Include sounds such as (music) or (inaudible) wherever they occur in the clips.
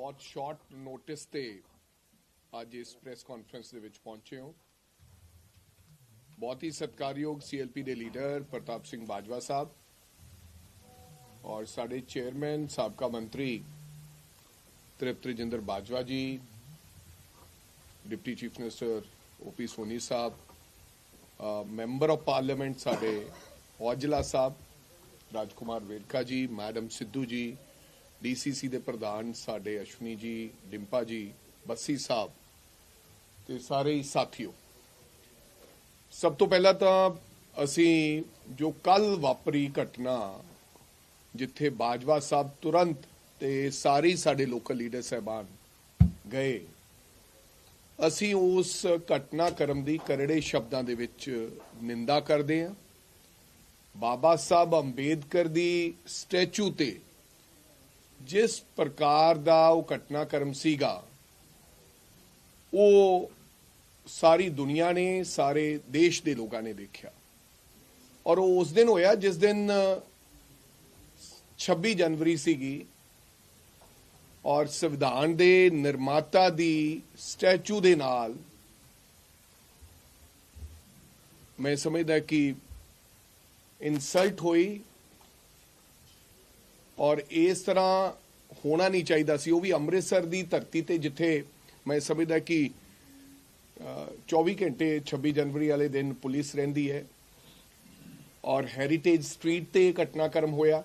ਬਹੁਤ short notice ਤੇ ਅੱਜ ਇਸ ਪ੍ਰੈਸ ਕਾਨਫਰੰਸ ਦੇ ਵਿੱਚ ਪਹੁੰਚੇ ਹੋ ਬਹੁਤ ਹੀ ਸਤਿਕਾਰਯੋਗ ਸੀਐਲਪੀ ਦੇ ਲੀਡਰ ਪ੍ਰਤਾਪ ਸਿੰਘ ਬਾਜਵਾ ਸਾਹਿਬ ਔਰ ਸਾਡੇ ਚੇਅਰਮੈਨ ਸਾਬਕਾ ਮੰਤਰੀ Tript Rajinder Bajwa ji deputy chief minister OP Soni Sahib member of parliament ਸਾਡੇ ਔਜਲਾ ਸਾਹਿਬ ਰਾਜਕੁਮਾਰ ਵੇਰਕਾ ਜੀ ਮੈਡਮ ਸਿੱਧੂ ਜੀ ਡੀਸੀਸੀ ਦੇ ਪ੍ਰਧਾਨ ਸਾਡੇ ਅਸ਼ਵਨੀ ਜੀ, ਡਿੰਪਾ ਜੀ, ਬੱਸੀ ਸਾਹਿਬ ਤੇ ਸਾਰੇ ਹੀ ਸਾਥੀਓ। ਸਭ ਤੋਂ ਪਹਿਲਾਂ ਤਾਂ ਅਸੀਂ ਜੋ ਕੱਲ ਵਾਪਰੀ ਘਟਨਾ ਜਿੱਥੇ ਬਾਜਵਾ ਸਾਹਿਬ ਤੁਰੰਤ ਤੇ ਸਾਰੇ ਸਾਡੇ ਲੋਕਲ ਲੀਡਰ ਸਹਿਬਾਨ ਗਏ, ਅਸੀਂ ਉਸ ਘਟਨਾਕ੍ਰਮ ਦੀ ਕਰੜੇ ਸ਼ਬਦਾਂ ਦੇ ਵਿੱਚ ਨਿੰਦਾ ਕਰਦੇ ਹਾਂ। ਬਾਬਾ ਸਾਹਿਬ ਅੰਬੇਦਕਰ ਦੀ ਸਟੈਚੂ ਤੇ ਜਿਸ ਪ੍ਰਕਾਰ ਦਾ ਉਹ ਘਟਨਾਕ੍ਰਮ ਸੀਗਾ, ਉਹ ਸਾਰੀ ਦੁਨੀਆ ਨੇ, ਸਾਰੇ ਦੇਸ਼ ਦੇ ਲੋਕਾਂ ਨੇ ਦੇਖਿਆ। ਔਰ ਉਹ ਉਸ ਦਿਨ ਹੋਇਆ ਜਿਸ ਦਿਨ 26 ਜਨਵਰੀ ਸੀਗੀ ਔਰ ਸੰਵਿਧਾਨ ਦੇ ਨਿਰਮਾਤਾ ਦੀ ਸਟੈਚੂ ਦੇ ਨਾਲ ਮੈਂ ਸਮਝਦਾ ਕਿ ਇਨਸਲਟ ਹੋਈ ਔਰ ਇਸ ਤਰ੍ਹਾਂ ਹੋਣਾ ਨਹੀਂ ਚਾਹੀਦਾ ਸੀ। ਉਹ ਵੀ ਅੰਮ੍ਰਿਤਸਰ ਦੀ ਧਰਤੀ ਤੇ ਜਿੱਥੇ ਮੈਂ ਸਮਝਦਾ ਕਿ ਅ, 24 ਘੰਟੇ 26 ਜਨਵਰੀ ਵਾਲੇ ਦਿਨ ਪੁਲਿਸ ਰਹਿੰਦੀ ਹੈ ਔਰ ਹੈਰੀਟੇਜ ਸਟਰੀਟ ਤੇ ਇਹ ਘਟਨਾਕ੍ਰਮ ਹੋਇਆ।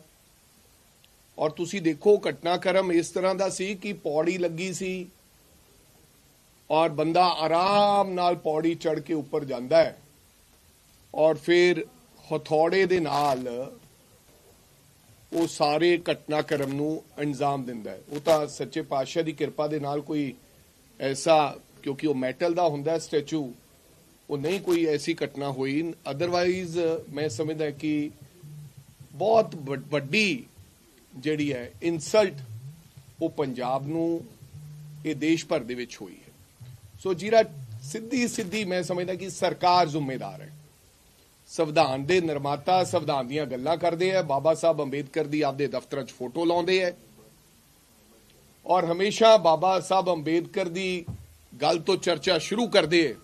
ਔਰ ਤੁਸੀਂ ਦੇਖੋ ਘਟਨਾਕ੍ਰਮ ਇਸ ਤਰ੍ਹਾਂ ਦਾ ਸੀ ਕਿ ਪੌੜੀ ਲੱਗੀ ਸੀ ਔਰ ਬੰਦਾ ਆਰਾਮ ਨਾਲ ਪੌੜੀ ਚੜ ਕੇ ਉੱਪਰ ਜਾਂਦਾ ਹੈ। ਔਰ ਫਿਰ ਹਥੌੜੇ ਦੇ ਨਾਲ ਉਹ ਸਾਰੇ ਘਟਨਾਕ੍ਰਮ ਨੂੰ ਅੰਜਾਮ ਦਿੰਦਾ ਹੈ। ਉਹ ਤਾਂ ਸੱਚੇ ਪਾਤਸ਼ਾਹ ਦੀ ਕਿਰਪਾ ਦੇ ਨਾਲ ਕੋਈ ਐਸਾ, ਕਿਉਂਕਿ ਉਹ ਮੈਟਲ ਦਾ ਹੁੰਦਾ ਸਟੈਚੂ, ਉਹ ਨਹੀਂ ਕੋਈ ਐਸੀ ਘਟਨਾ ਹੋਈ। ਅਦਰਵਾਈਜ਼ ਮੈਂ ਸਮਝਦਾ ਕਿ ਬਹੁਤ ਵੱਡ- ਵੱਡੀ ਜਿਹੜੀ ਹੈ ਇਨਸਲਟ ਉਹ ਪੰਜਾਬ ਨੂੰ, ਇਹ ਦੇਸ਼ ਭਰ ਦੇ ਵਿੱਚ ਹੋਈ ਹੈ। ਸੋ ਜਿਹੜਾ ਸਿੱਧੀ ਸਿੱਧੀ ਮੈਂ ਸਮਝਦਾ ਕਿ ਸਰਕਾਰ ਜ਼ਿੰਮੇਦਾਰ ਹੈ। ਸੰਵਿਧਾਨ ਦੇ ਨਿਰਮਾਤਾ ਸੰਵਿਧਾਨ ਦੀਆਂ ਗੱਲਾਂ ਕਰਦੇ ਆ, ਬਾਬਾ ਸਾਹਿਬ ਅੰਬੇਦਕਰ ਦੀ ਆਪਦੇ ਦਫ਼ਤਰਾਂ 'ਚ ਫੋਟੋ ਲਾਉਂਦੇ ਆ। ਔਰ ਹਮੇਸ਼ਾ ਬਾਬਾ ਸਾਹਿਬ ਅੰਬੇਦਕਰ ਦੀ ਗੱਲ ਤੋਂ ਚਰਚਾ ਸ਼ੁਰੂ ਕਰਦੇ ਆ।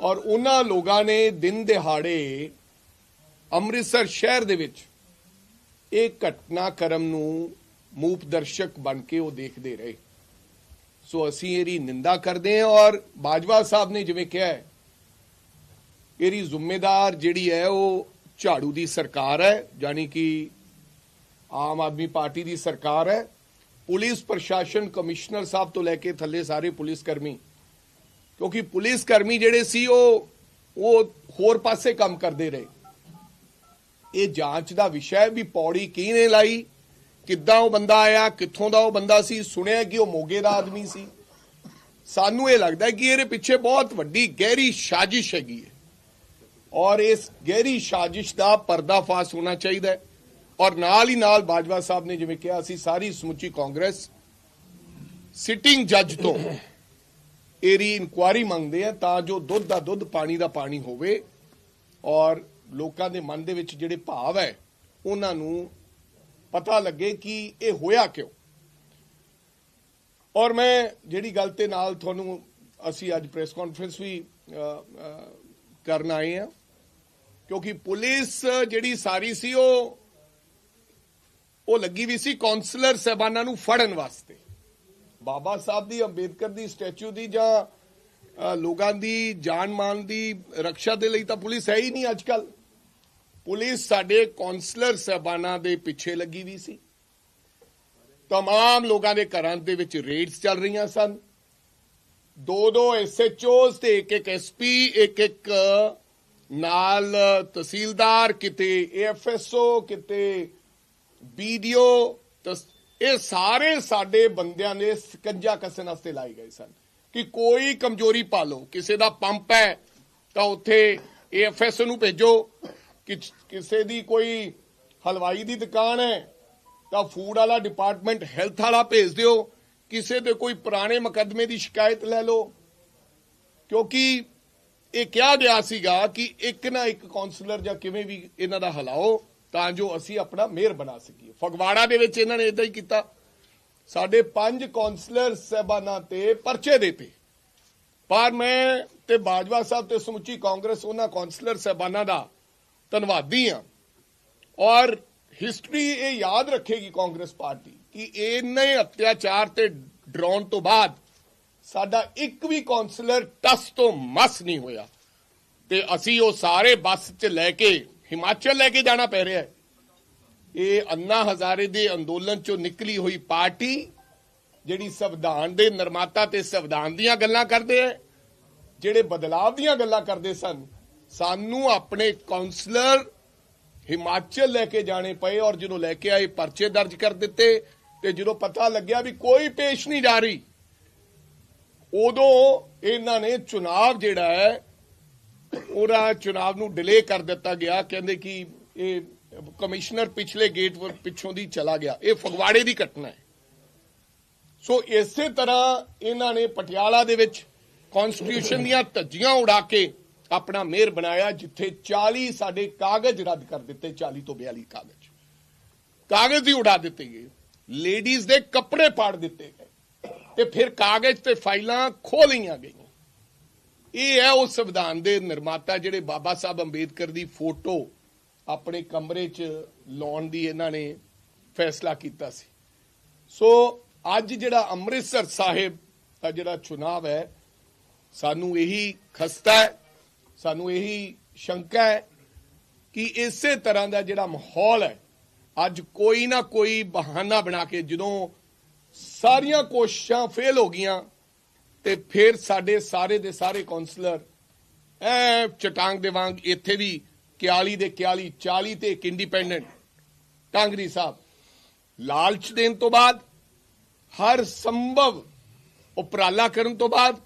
ਔਰ ਉਹਨਾਂ ਲੋਕਾਂ ਨੇ ਦਿਨ ਦਿਹਾੜੇ ਅੰਮ੍ਰਿਤਸਰ ਸ਼ਹਿਰ ਦੇ ਵਿੱਚ ਇਹ ਘਟਨਾਕ੍ਰਮ ਨੂੰ ਮੂਪ ਦਰਸ਼ਕ ਬਣ ਕੇ ਉਹ ਦੇਖਦੇ ਰਹੇ। ਸੋ ਅਸੀਂ ਇਹਦੀ ਨਿੰਦਾ ਕਰਦੇ ਹਾਂ ਔਰ ਬਾਜਵਾ ਸਾਹਿਬ ਨੇ ਜਿਵੇਂ ਕਿਹਾ ਹੈ ਇਹਦੀ ਜ਼ਿੰਮੇਦਾਰ ਜਿਹੜੀ ਹੈ ਉਹ ਝਾੜੂ ਦੀ ਸਰਕਾਰ ਹੈ, ਯਾਨੀ ਕਿ ਆਮ ਆਦਮੀ ਪਾਰਟੀ ਦੀ ਸਰਕਾਰ ਹੈ। ਪੁਲਿਸ ਪ੍ਰਸ਼ਾਸਨ ਕਮਿਸ਼ਨਰ ਸਾਹਿਬ ਤੋਂ ਲੈ ਕੇ ਥੱਲੇ ਸਾਰੇ ਪੁਲਿਸ ਕਰਮੀ ਕਿਉਂਕਿ ਪੁਲਿਸ ਕਰਮੀ ਜਿਹੜੇ ਸੀ ਉਹ ਉਹ ਹੋਰ ਪਾਸੇ ਕੰਮ ਕਰਦੇ ਰਹੇ। ਇਹ ਜਾਂਚ ਦਾ ਵਿਸ਼ਾ ਹੈ ਵੀ ਪੌੜੀ ਕਿਹਨੇ ਲਾਈ, ਕਿੱਦਾਂ ਉਹ ਬੰਦਾ ਆਇਆ, ਕਿੱਥੋਂ ਦਾ ਉਹ ਬੰਦਾ ਸੀ, ਸੁਣਿਆ ਕਿ ਉਹ ਮੋਗੇ ਦਾ ਆਦਮੀ ਸੀ। ਸਾਨੂੰ ਇਹ ਲੱਗਦਾ ਕਿ ਇਹਦੇ ਪਿੱਛੇ ਬਹੁਤ ਵੱਡੀ ਗਹਿਰੀ ਸਾਜ਼ਿਸ਼ ਹੈਗੀ ਹੈ। ਔਰ ਇਸ ਗਹਿਰੀ ਸਾਜ਼ਿਸ਼ ਦਾ ਪਰਦਾਫਾਸ਼ ਹੋਣਾ ਚਾਹੀਦਾ ਹੈ। ਔਰ ਨਾਲ ਹੀ ਨਾਲ ਬਾਜਵਾ ਸਾਹਿਬ ਨੇ ਜਿਵੇਂ ਕਿਹਾ, ਅਸੀਂ ਸਾਰੀ ਸਮੁੱਚੀ ਕਾਂਗਰਸ ਸਿਟਿੰਗ ਜੱਜ ਤੋਂ ਇਹਦੀ ਇਨਕੁਆਰੀ ਮੰਗਦੇ ਆ ਤਾਂ ਜੋ ਦੁੱਧ ਦਾ ਦੁੱਧ, ਪਾਣੀ ਦਾ ਪਾਣੀ ਹੋਵੇ ਔਰ ਲੋਕਾਂ ਦੇ ਮਨ ਦੇ ਵਿੱਚ ਜਿਹੜੇ ਭਾਵ ਹੈ, ਉਹਨਾਂ ਨੂੰ ਪਤਾ ਲੱਗੇ ਕਿ ਇਹ ਹੋਇਆ ਕਿਉਂ। ਔਰ ਮੈਂ ਜਿਹੜੀ ਗੱਲ ਤੇ ਨਾਲ ਤੁਹਾਨੂੰ ਅਸੀਂ ਅੱਜ ਪ੍ਰੈਸ ਕਾਨਫਰੰਸ ਵੀ ਕਰਨ ਆਏ ਆ ਕਿਉਂਕਿ ਪੁਲਿਸ ਜਿਹੜੀ ਸਾਰੀ ਸੀ ਉਹ ਉਹ ਲੱਗੀ ਵੀ ਸੀ ਕਾਉਂਸਲਰ ਸਹਿਬਾਨਾਂ ਨੂੰ ਫੜਨ ਵਾਸਤੇ। ਬਾਬਾ ਸਾਹਿਬ ਦੀ, ਅੰਬੇਦਕਰ ਦੀ ਸਟੈਚੂ ਦੀ ਜਾਂ ਲੋਕਾਂ ਦੀ ਜਾਨ ਮਾਨ ਦੀ ਰੱਖਿਆ ਦੇ ਲਈ ਤਾਂ ਪੁਲਿਸ ਹੈ ਹੀ ਨਹੀਂ ਅੱਜ ਕੱਲ ਪੁਲਿਸ ਸਾਡੇ ਕਾਉਂਸਲਰ ਸਹਿਬਾਨਾਂ ਦੇ ਪਿੱਛੇ ਲੱਗੀ ਵੀ ਸੀ। ਤਮਾਮ ਲੋਕਾਂ ਦੇ ਘਰਾਂ ਦੇ ਵਿੱਚ ਰੇਡਸ ਚੱਲ ਰਹੀਆਂ ਸਨ। ਦੋ ਦੋ ਐਸਐਚਓਸ ਤੇ ਇੱਕ ਇੱਕ ਐਸਪੀ ਇੱਕ ਇੱਕ ਨਾਲ ਤਹਿਸੀਲਦਾਰ, ਕਿਤੇ ਏਐਫਐਸਓ ਕਿਤੇ ਬੀਡੀਓ ਇਹ ਸਾਰੇ ਸਾਡੇ ਬੰਦਿਆਂ ਨੇ ਸਕੰਜਾ ਕੱਸਣ ਵਾਸਤੇ ਲਾਏ ਗਏ ਸਨ ਕਿ ਕੋਈ ਕਮਜ਼ੋਰੀ ਪਾ ਲਓ ਕਿਸੇ ਦਾ ਪੰਪ ਹੈ ਤਾਂ ਉੱਥੇ ਏਐਫਐਸਓ ਨੂੰ ਭੇਜੋ। ਕਿਸੇ ਦੀ ਕੋਈ ਹਲਵਾਈ ਦੀ ਦੁਕਾਨ ਹੈ ਤਾਂ ਫੂਡ ਵਾਲਾ ਡਿਪਾਰਟਮੈਂਟ ਹੈਲਥ ਵਾਲਾ ਭੇਜ ਦਿਓ। ਕਿਸੇ ਦੇ ਕੋਈ ਪੁਰਾਣੇ ਮੁਕੱਦਮੇ ਦੀ ਸ਼ਿਕਾਇਤ ਲੈ ਲਓ। ਕਿਉਂਕਿ ਇਹ ਕਿਹਾ ਗਿਆ ਸੀਗਾ ਕਿ ਇੱਕ ਨਾ ਇੱਕ ਕਾਉਂਸਲਰ ਜਾਂ ਕਿਵੇਂ ਵੀ ਇਹਨਾਂ ਦਾ ਹਲਾਓ, ਤਾਂ ਜੋ ਅਸੀਂ ਆਪਣਾ ਮੇਅਰ ਬਣਾ ਸਕੀਏ। ਫਗਵਾੜਾ ਦੇ ਵਿੱਚ ਇਹਨਾਂ ਨੇ ਇਦਾਂ ਹੀ ਕੀਤਾ। ਸਾਡੇ ਪੰਜ ਕਾਉਂਸਲਰ ਸਹਿਬਾਨਾਂ ਤੇ ਪਰਚੇ ਦਿੱਤੇ ਪਰ ਮੈਂ ਤੇ ਬਾਜਵਾ ਸਾਹਿਬ ਤੇ ਸਮੁੱਚੀ ਕਾਂਗਰਸ ਉਹਨਾਂ ਕਾਉਂਸਲਰ ਸਹਿਬਾਨਾਂ ਦਾ ਧੰਨਵਾਦੀ ਹਾਂ। ਔਰ ਹਿਸਟਰੀ ਇਹ ਯਾਦ ਰੱਖੇਗੀ ਕਾਂਗਰਸ ਪਾਰਟੀ ਕਿ ਇਹਨੇ ਅਤਿਆਚਾਰ ਤੇ ਡਰਾਉਣ ਤੋਂ ਬਾਅਦ ਸਾਡਾ ਇੱਕ ਵੀ ਕਾਉਂਸਲਰ ਟਸ ਤੋਂ ਮਸ ਨਹੀਂ ਹੋਇਆ। ਤੇ ਅਸੀਂ ਉਹ ਸਾਰੇ ਬੱਸ 'ਚ ਲੈ ਕੇ, ਹਿਮਾਚਲ ਲੈ ਕੇ ਜਾਣਾ ਪੈ ਰਿਹਾ ਹੈ। ਇਹ ਅੰਨਾ ਹਜ਼ਾਰੇ ਦੇ ਅੰਦੋਲਨ 'ਚੋਂ ਨਿਕਲੀ ਹੋਈ ਪਾਰਟੀ, ਜਿਹੜੀ ਸੰਵਿਧਾਨ ਦੇ ਨਿਰਮਾਤਾ ਤੇ ਸੰਵਿਧਾਨ ਦੀਆਂ ਗੱਲਾਂ ਕਰਦੇ ਹੈ, ਜਿਹੜੇ ਬਦਲਾਅ ਦੀਆਂ ਗੱਲਾਂ ਕਰਦੇ ਸਨ, ਸਾਨੂੰ ਆਪਣੇ ਕਾਉਂਸਲਰ ਹਿਮਾਚਲ ਲੈ ਕੇ ਜਾਣੇ ਪਏ ਔਰ ਜਦੋਂ ਲੈ ਕੇ ਆਏ ਪਰਚੇ ਦਰਜ ਕਰ ਦਿੱਤੇ ਤੇ ਜਦੋਂ ਪਤਾ ਲੱਗਿਆ ਵੀ ਕੋਈ ਪੇਸ਼ ਨਹੀਂ ਜਾ ਰਹੀ ਉਦੋਂ ਇਹਨਾਂ ਨੇ ਚੁਣਾਵ ਜਿਹੜਾ ਹੈ, ਉਹਦਾ ਚੁਣਾਵ ਨੂੰ ਡਿਲੇ ਕਰ ਦਿੱਤਾ ਗਿਆ। ਕਹਿੰਦੇ ਕਿ ਇਹ ਕਮਿਸ਼ਨਰ ਪਿਛਲੇ ਗੇਟ ਵ- ਪਿੱਛੋਂ ਦੀ ਚਲਾ ਗਿਆ। ਇਹ ਫਗਵਾੜੇ ਦੀ ਘਟਨਾ ਹੈ। ਸੋ ਇਸੇ ਤਰ੍ਹਾਂ ਇਹਨਾਂ ਨੇ ਪਟਿਆਲਾ ਦੇ ਵਿੱਚ ਕਨਸਟੀਟਿਊਸ਼ਨ ਦੀਆਂ ਧੱਜੀਆਂ ਉਡਾ ਕੇ ਆਪਣਾ ਮੇਅਰ ਬਣਾਇਆ, ਜਿੱਥੇ 40 ਸਾਡੇ ਕਾਗਜ਼ ਰੱਦ ਕਰ ਦਿੱਤੇ 40 ਤੋਂ 42 ਕਾਗਜ਼। ਕਾਗਜ਼ ਹੀ ਉਡਾ ਦਿੱਤੇ ਗਏ। ਲੇਡੀਜ਼ ਦੇ ਕੱਪੜੇ ਪਾੜ ਦਿੱਤੇ ਗਏ। ਤੇ ਫਿਰ ਕਾਗਜ਼ ਤੇ ਫਾਈਲਾਂ ਖੋਹ ਲਈਆਂ ਗਈਆਂ। ਇਹ ਹੈ ਉਹ ਸੰਵਿਧਾਨ ਦੇ ਨਿਰਮਾਤਾ ਜਿਹੜੇ ਬਾਬਾ ਸਾਹਿਬ ਅੰਬੇਦਕਰ ਦੀ ਫੋਟੋ ਆਪਣੇ ਕਮਰੇ 'ਚ ਲਾਉਣ ਦੀ ਇਹਨਾਂ ਨੇ ਫੈਸਲਾ ਕੀਤਾ ਸੀ। ਸੋ ਅੱਜ ਜਿਹੜਾ ਅੰਮ੍ਰਿਤਸਰ ਸਾਹਿਬ ਦਾ ਜਿਹੜਾ ਚੁਣਾਵ ਹੈ, ਸਾਨੂੰ ਇਹੀ ਖਸਤਾ ਹੈ, ਸਾਨੂੰ ਇਹੀ ਸ਼ੰਕਾ ਹੈ ਕਿ ਇਸੇ ਤਰ੍ਹਾਂ ਦਾ ਜਿਹੜਾ ਮਾਹੌਲ ਹੈ, ਅੱਜ ਕੋਈ ਨਾ ਕੋਈ ਬਹਾਨਾ ਬਣਾ ਕੇ ਜਦੋਂ ਸਾਰੀਆਂ ਕੋਸ਼ਿਸ਼ਾਂ ਫੇਲ ਹੋ ਗਈਆਂ ਤੇ ਫਿਰ ਸਾਡੇ ਸਾਰੇ ਦੇ ਸਾਰੇ ਕਾਉਂਸਲਰ ਐ ਚਟਾਂਗ ਦੇ ਵਾਂਗ ਇੱਥੇ ਵੀ 41 ਦੇ 41 40 ਤੇ ਇੱਕ ਇੰਡੀਪੈਂਡੈਂਟ ਟਾਂਗਰੀ ਸਾਹਿਬ। ਲਾਲਚ ਦੇਣ ਤੋਂ ਬਾਅਦ, ਹਰ ਸੰਭਵ ਉਪਰਾਲਾ ਕਰਨ ਤੋਂ ਬਾਅਦ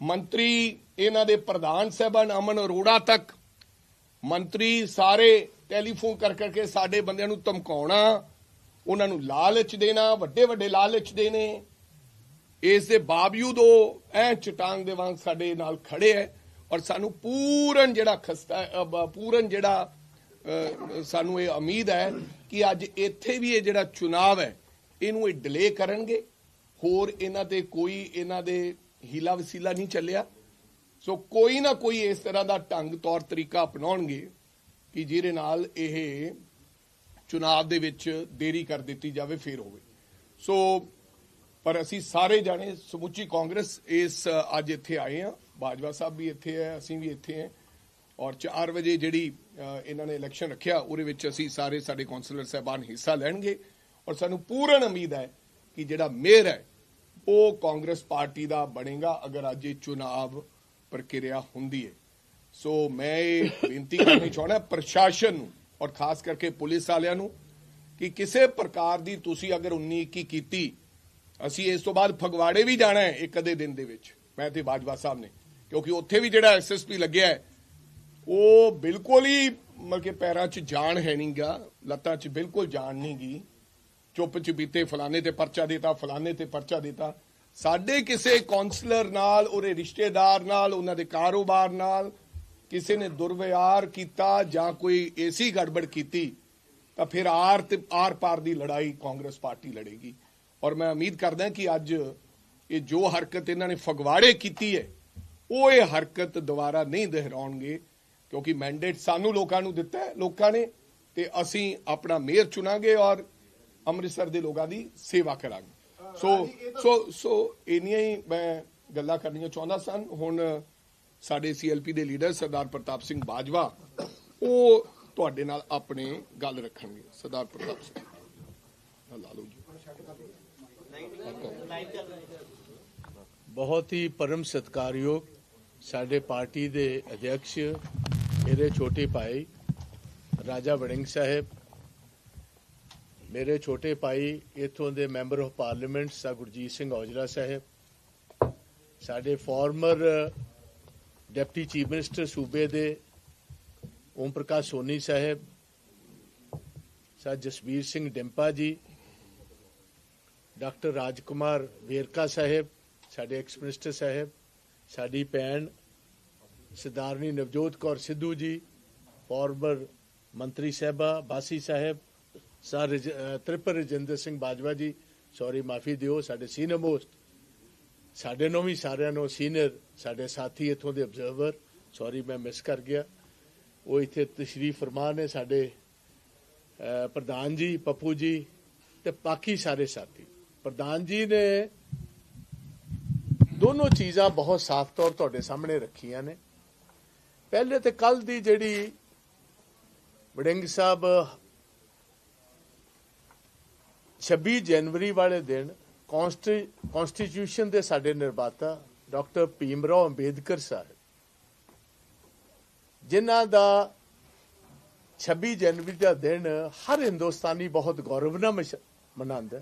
ਮੰਤਰੀ ਇਹਨਾਂ ਦੇ ਪ੍ਰਧਾਨ ਸਾਹਿਬਾਨ ਅਮਨ ਅਰੋੜਾ ਤੱਕ ਮੰਤਰੀ ਸਾਰੇ ਟੈਲੀਫੋਨ ਕਰ ਕਰਕੇ ਸਾਡੇ ਬੰਦਿਆਂ ਨੂੰ ਧਮਕਾਉਣਾ ਉਹਨਾਂ ਨੂੰ ਲਾਲਚ ਦੇਣਾ, ਵੱਡੇ ਵੱਡੇ ਲਾਲਚ ਦੇਣੇ। ਇਸ ਦੇ ਬਾਵਜੂਦ ਉਹ ਐ ਚਟਾਂਗ ਦੇ ਵਾਂਗ ਸਾਡੇ ਨਾਲ ਖੜੇ ਐ ਔਰ ਸਾਨੂੰ ਪੂਰਨ ਜਿਹੜਾ ਖਸਤਾ ਪੂਰਨ ਜਿਹੜਾ ਸਾਨੂੰ ਇਹ ਉਮੀਦ ਹੈ ਕਿ ਅੱਜ ਇੱਥੇ ਵੀ ਇਹ ਜਿਹੜਾ ਚੁਣਾਵ ਹੈ ਇਹਨੂੰ ਇਹ ਡਿਲੇ ਕਰਨਗੇ। ਹੋਰ ਇਹਨਾਂ ਤੇ ਕੋਈ ਇਹਨਾਂ ਦੇ ਹੀਲਾ ਵਸੀਲਾ ਨਹੀਂ ਚੱਲਿਆ। ਸੋ ਕੋਈ ਨਾ ਕੋਈ ਇਸ ਤਰ੍ਹਾਂ ਦਾ ਢੰਗ ਤੌਰ ਤਰੀਕਾ ਅਪਣਾਉਣਗੇ ਕਿ ਜਿਹਦੇ ਨਾਲ ਇਹ ਚੁਣਾਵ ਦੇ ਵਿੱਚ ਦੇਰੀ ਕਰ ਦਿੱਤੀ ਜਾਵੇ, ਫੇਰ ਹੋਵੇ। ਸੋ, ਪਰ ਅਸੀਂ ਸਾਰੇ ਜਾਣੇ ਸਮੁੱਚੀ ਕਾਂਗਰਸ ਇਸ, ਅੱਜ ਇੱਥੇ ਆਏ ਆ ਬਾਜਵਾ ਸਾਹਿਬ ਵੀ ਇੱਥੇ ਹੈ, ਅਸੀਂ ਵੀ ਇੱਥੇ ਹੈ। ਔਰ 4 ਵਜੇ ਜਿਹੜੀ ਇਹਨਾਂ ਨੇ ਇਲੈਕਸ਼ਨ ਰੱਖਿਆ, ਉਹਦੇ ਵਿੱਚ ਅਸੀਂ ਸਾਰੇ ਸਾਡੇ ਕਾਉਂਸਲਰ ਸਾਹਿਬਾਨ ਹਿੱਸਾ ਲੈਣਗੇ। ਔਰ ਸਾਨੂੰ ਪੂਰਨ ਉਮੀਦ ਹੈ ਕਿ ਜਿਹੜਾ ਮੇਅਰ ਹੈ, ਉਹ ਕਾਂਗਰਸ ਪਾਰਟੀ ਦਾ ਬਣੇਗਾ, ਅਗਰ ਅੱਜ ਇਹ ਚੁਣਾਵ ਪ੍ਰਕਿਰਿਆ ਹੁੰਦੀ ਹੈ। ਸੋ ਮੈਂ ਇਹ ਬੇਨਤੀ ਕਰਨੀ ਚਾਹੁੰਦਾ, ਪ੍ਰਸ਼ਾਸਨ ਨੂੰ ਔਰ ਖਾਸ ਕਰਕੇ ਪੁਲਿਸ ਵਾਲਿਆਂ ਨੂੰ ਕਿ ਕਿਸੇ ਪ੍ਰਕਾਰ ਦੀ ਤੁਸੀਂ ਅਗਰ 19 21 ਕੀਤੀ, ਅਸੀਂ ਇਸ ਤੋਂ ਬਾਅਦ ਫਗਵਾੜੇ ਵੀ ਜਾਣਾ ਹੈ ਇੱਕ ਅੱਧੇ ਦਿਨ ਦੇ ਵਿੱਚ, ਮੈਂ ਤੇ ਬਾਜਵਾ ਸਾਹਿਬ ਨੇ, ਕਿਉਂਕਿ ਉੱਥੇ ਵੀ ਜਿਹੜਾ ਐਸਐਸਪੀ ਲੱਗਿਆ ਹੈ, ਉਹ ਬਿਲਕੁਲ ਹੀ ਮਤਲਬ ਕਿ ਪੈਰਾਂ 'ਚ ਜਾਨ ਹੈ ਨਹੀਂਗਾ ਲੱਤਾਂ 'ਚ ਬਿਲਕੁਲ ਜਾਨ ਨਹੀਂ ਗੀ, ਚੁੱਪ ਚੁਪੀਤੇ ਫਲਾਣੇ ਤੇ ਪਰਚਾ ਦਿੱਤਾ, ਫਲਾਣੇ ਤੇ ਪਰਚਾ ਦਿੱਤਾ, ਸਾਡੇ ਕਿਸੇ ਕਾਉਂਸਲਰ ਨਾਲ, ਉਹਦੇ ਰਿਸ਼ਤੇਦਾਰ ਨਾਲ, ਉਹਨਾਂ ਦੇ ਕਾਰੋਬਾਰ ਨਾਲ ਕਿਸੇ ਨੇ ਦੁਰਵਿਹਾਰ ਕੀਤਾ ਜਾਂ ਕੋਈ ਐਸੀ ਗੜਬੜ ਕੀਤੀ ਤਾਂ ਫਿਰ ਆਰ ਤੇ ਆਰ ਪਾਰ ਦੀ ਲੜਾਈ ਕਾਂਗਰਸ ਪਾਰਟੀ ਲੜੇਗੀ। ਔਰ ਮੈਂ ਉਮੀਦ ਕਰਦਾ ਕਿ ਅੱਜ ਇਹ ਜੋ ਹਰਕਤ ਇਹਨਾਂ ਨੇ ਫਗਵਾੜੇ ਕੀਤੀ ਹੈ ਉਹ ਇਹ ਹਰਕਤ ਦੁਬਾਰਾ ਨਹੀਂ ਦੁਹਰਾਉਣਗੇ ਕਿਉਂਕਿ ਮੈਂਡੇਟ ਸਾਨੂੰ ਲੋਕਾਂ ਨੂੰ ਦਿੱਤਾ ਹੈ ਲੋਕਾਂ ਨੇ ਤੇ ਅਸੀਂ ਆਪਣਾ ਮੇਅਰ ਚੁਣਾਂਗੇ ਔਰ ਅੰਮ੍ਰਿਤਸਰ ਦੇ ਲੋਕਾਂ ਦੀ ਸੇਵਾ ਕਰਾਂਗੇ। ਸੋ ਸੋ ਸੋ ਇੰਨੀਆਂ ਹੀ ਮੈਂ ਗੱਲਾਂ ਕਰਨੀਆਂ ਚਾਹੁੰਦਾ ਸਨ ਹੁਣ ਸਾਡੇ ਸੀਐਲਪੀ ਦੇ ਲੀਡਰ ਸਰਦਾਰ ਪ੍ਰਤਾਪ ਸਿੰਘ ਬਾਜਵਾ, ਉਹ ਤੁਹਾਡੇ ਨਾਲ ਆਪਣੇ ਗੱਲ ਰੱਖਣਗੇ। ਸਰਦਾਰ ਪ੍ਰਤਾਪ ਸਿੰਘ। ਲਾ ਲਓ ਬਹੁਤ ਹੀ ਪਰਮ ਸਤਿਕਾਰਯੋਗ ਸਾਡੇ ਪਾਰਟੀ ਦੇ ਅਧਿਕਸ਼ ਮੇਰੇ ਛੋਟੇ ਭਾਈ ਰਾਜਾ ਵੜਿੰਗ ਸਾਹਿਬ, ਮੇਰੇ ਛੋਟੇ ਭਾਈ ਇਥੋਂ ਦੇ ਮੈਂਬਰ ਆਫ ਪਾਰਲੀਮੈਂਟ ਸਾ ਗੁਰਜੀਤ ਸਿੰਘ ਔਜਲਾ ਸਾਹਿਬ, ਸਾਡੇ ਫਾਰਮਰ ਡਿਪਟੀ ਚੀਫ ਮਿਨਿਸਟਰ ਸੂਬੇ ਦੇ ਓਮ ਪ੍ਰਕਾਸ਼ ਸੋਨੀ ਸਾਹਿਬ ਸਾ ਜਸਵੀਰ ਸਿੰਘ ਡਿੰਪਾ ਜੀ, ਡਾਕਟਰ ਰਾਜਕੁਮਾਰ ਵੇਰਕਾ ਸਾਹਿਬ, ਸਾਡੇ ਐਕਸ ਮਿਨਿਸਟਰ ਸਾਹਿਬ, ਸਾਡੀ ਭੈਣ ਸਰਦਾਰਨੀ ਨਵਜੋਤ ਕੌਰ ਸਿੱਧੂ ਜੀ, ਫਾਰਮਰ ਮੰਤਰੀ ਸਾਹਿਬਾ ਬਾਸੀ ਸਾਹਿਬ, ਸਰ ਰਜ- ਰਜਿੰਦਰ ਸਿੰਘ ਬਾਜਵਾ ਜੀ, ਸੌਰੀ ਮਾਫੀ ਦਿਓ, ਸਾਡੇ ਸੀਨੀਅਰ ਮੋਸਟ, ਸਾਡੇ ਨੂੰ ਵੀ ਸਾਰਿਆਂ ਨੂੰ ਸੀਨੀਅਰ ਸਾਡੇ ਸਾਥੀ ਇਥੋਂ ਦੇ ਅਬਜ਼ਰਵਰ ਸੌਰੀ ਮੈਂ ਮਿਸ ਕਰ ਗਿਆ। ਉਹ ਇੱਥੇ ਤਸ਼ਰੀਫ ਫਰਮਾ ਨੇ ਸਾਡੇ ਪ੍ਰਧਾਨ ਜੀ, ਪੱਪੂ ਜੀ ਤੇ ਬਾਕੀ ਸਾਰੇ ਸਾਥੀ। ਪ੍ਰਧਾਨ ਜੀ ਨੇ ਦੋਨੋਂ ਚੀਜ਼ਾਂ ਬਹੁਤ ਸਾਫ਼ ਤੌਰ ਤੁਹਾਡੇ ਸਾਹਮਣੇ ਰੱਖੀਆਂ ਨੇ। ਪਹਿਲੇ ਤੇ ਕੱਲ ਦੀ ਜਿਹੜੀ ਵੜਿੰਗ ਸਾਹਿਬ 26 ਜਨਵਰੀ ਵਾਲੇ ਦਿਨ ਕਨਸਟੀਟਿਊਸ਼ਨ ਦੇ ਸਾਡੇ ਨਿਰਮਾਤਾ ਡਾਕਟਰ ਭੀਮਰਾਓ ਅੰਬੇਦਕਰ ਸਾਹਿਬ, ਜਿਨ੍ਹਾਂ ਦਾ 26 ਜਨਵਰੀ ਦਾ ਦਿਨ ਹਰ ਹਿੰਦੁਸਤਾਨੀ ਬਹੁਤ ਗੌਰਵ ਨਾਲ ਮਸ਼- ਮਨਾਉਂਦਾ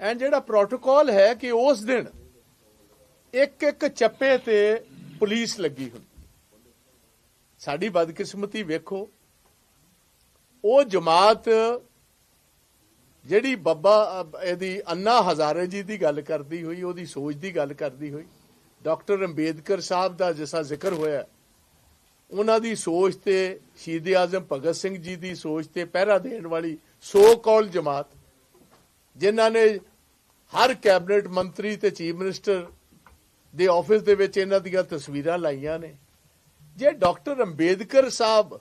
ਐਂਡ ਜਿਹੜਾ ਪ੍ਰੋਟੋਕਾਲ ਹੈ ਕਿ ਉਸ ਦਿਨ ਇੱਕ ਇੱਕ ਚੱਪੇ ਤੇ ਪੁਲਿਸ ਲੱਗੀ ਹੁੰਦੀ ਸਾਡੀ ਬਦਕਿਸਮਤੀ ਵੇਖੋ, ਉਹ ਜਮਾਤ ਜਿਹੜੀ ਬੱਬਾ ਇਹਦੀ ਅੰਨਾ ਹਜ਼ਾਰੇ ਜੀ ਦੀ ਗੱਲ ਕਰਦੀ ਹੋਈ, ਉਹਦੀ ਸੋਚ ਦੀ ਗੱਲ ਕਰਦੀ ਹੋਈ ਡਾਕਟਰ ਅੰਬੇਦਕਰ ਸਾਹਿਬ ਦਾ ਜਿਸਾ ਜ਼ਿਕਰ ਹੋਇਆ ਉਹਨਾਂ ਦੀ ਸੋਚ ਤੇ ਸ਼ਹੀਦ ਆਜ਼ਮ ਭਗਤ ਸਿੰਘ ਜੀ ਦੀ ਸੋਚ ਤੇ ਪਹਿਰਾ ਦੇਣ ਵਾਲੀ ਸੋ ਕਾਲ ਜਮਾਤ, ਜਿਨ੍ਹਾਂ ਨੇ ਹਰ ਕੈਬਨਿਟ ਮੰਤਰੀ ਤੇ ਚੀਫ ਮਿਨਿਸਟਰ ਦੇ ਆਫਿਸ ਦੇ ਵਿੱਚ ਇਹਨਾਂ ਦੀਆਂ ਤਸਵੀਰਾਂ ਲਾਈਆਂ ਨੇ। ਜੇ ਡਾਕਟਰ ਅੰਬੇਦਕਰ ਸਾਹਿਬ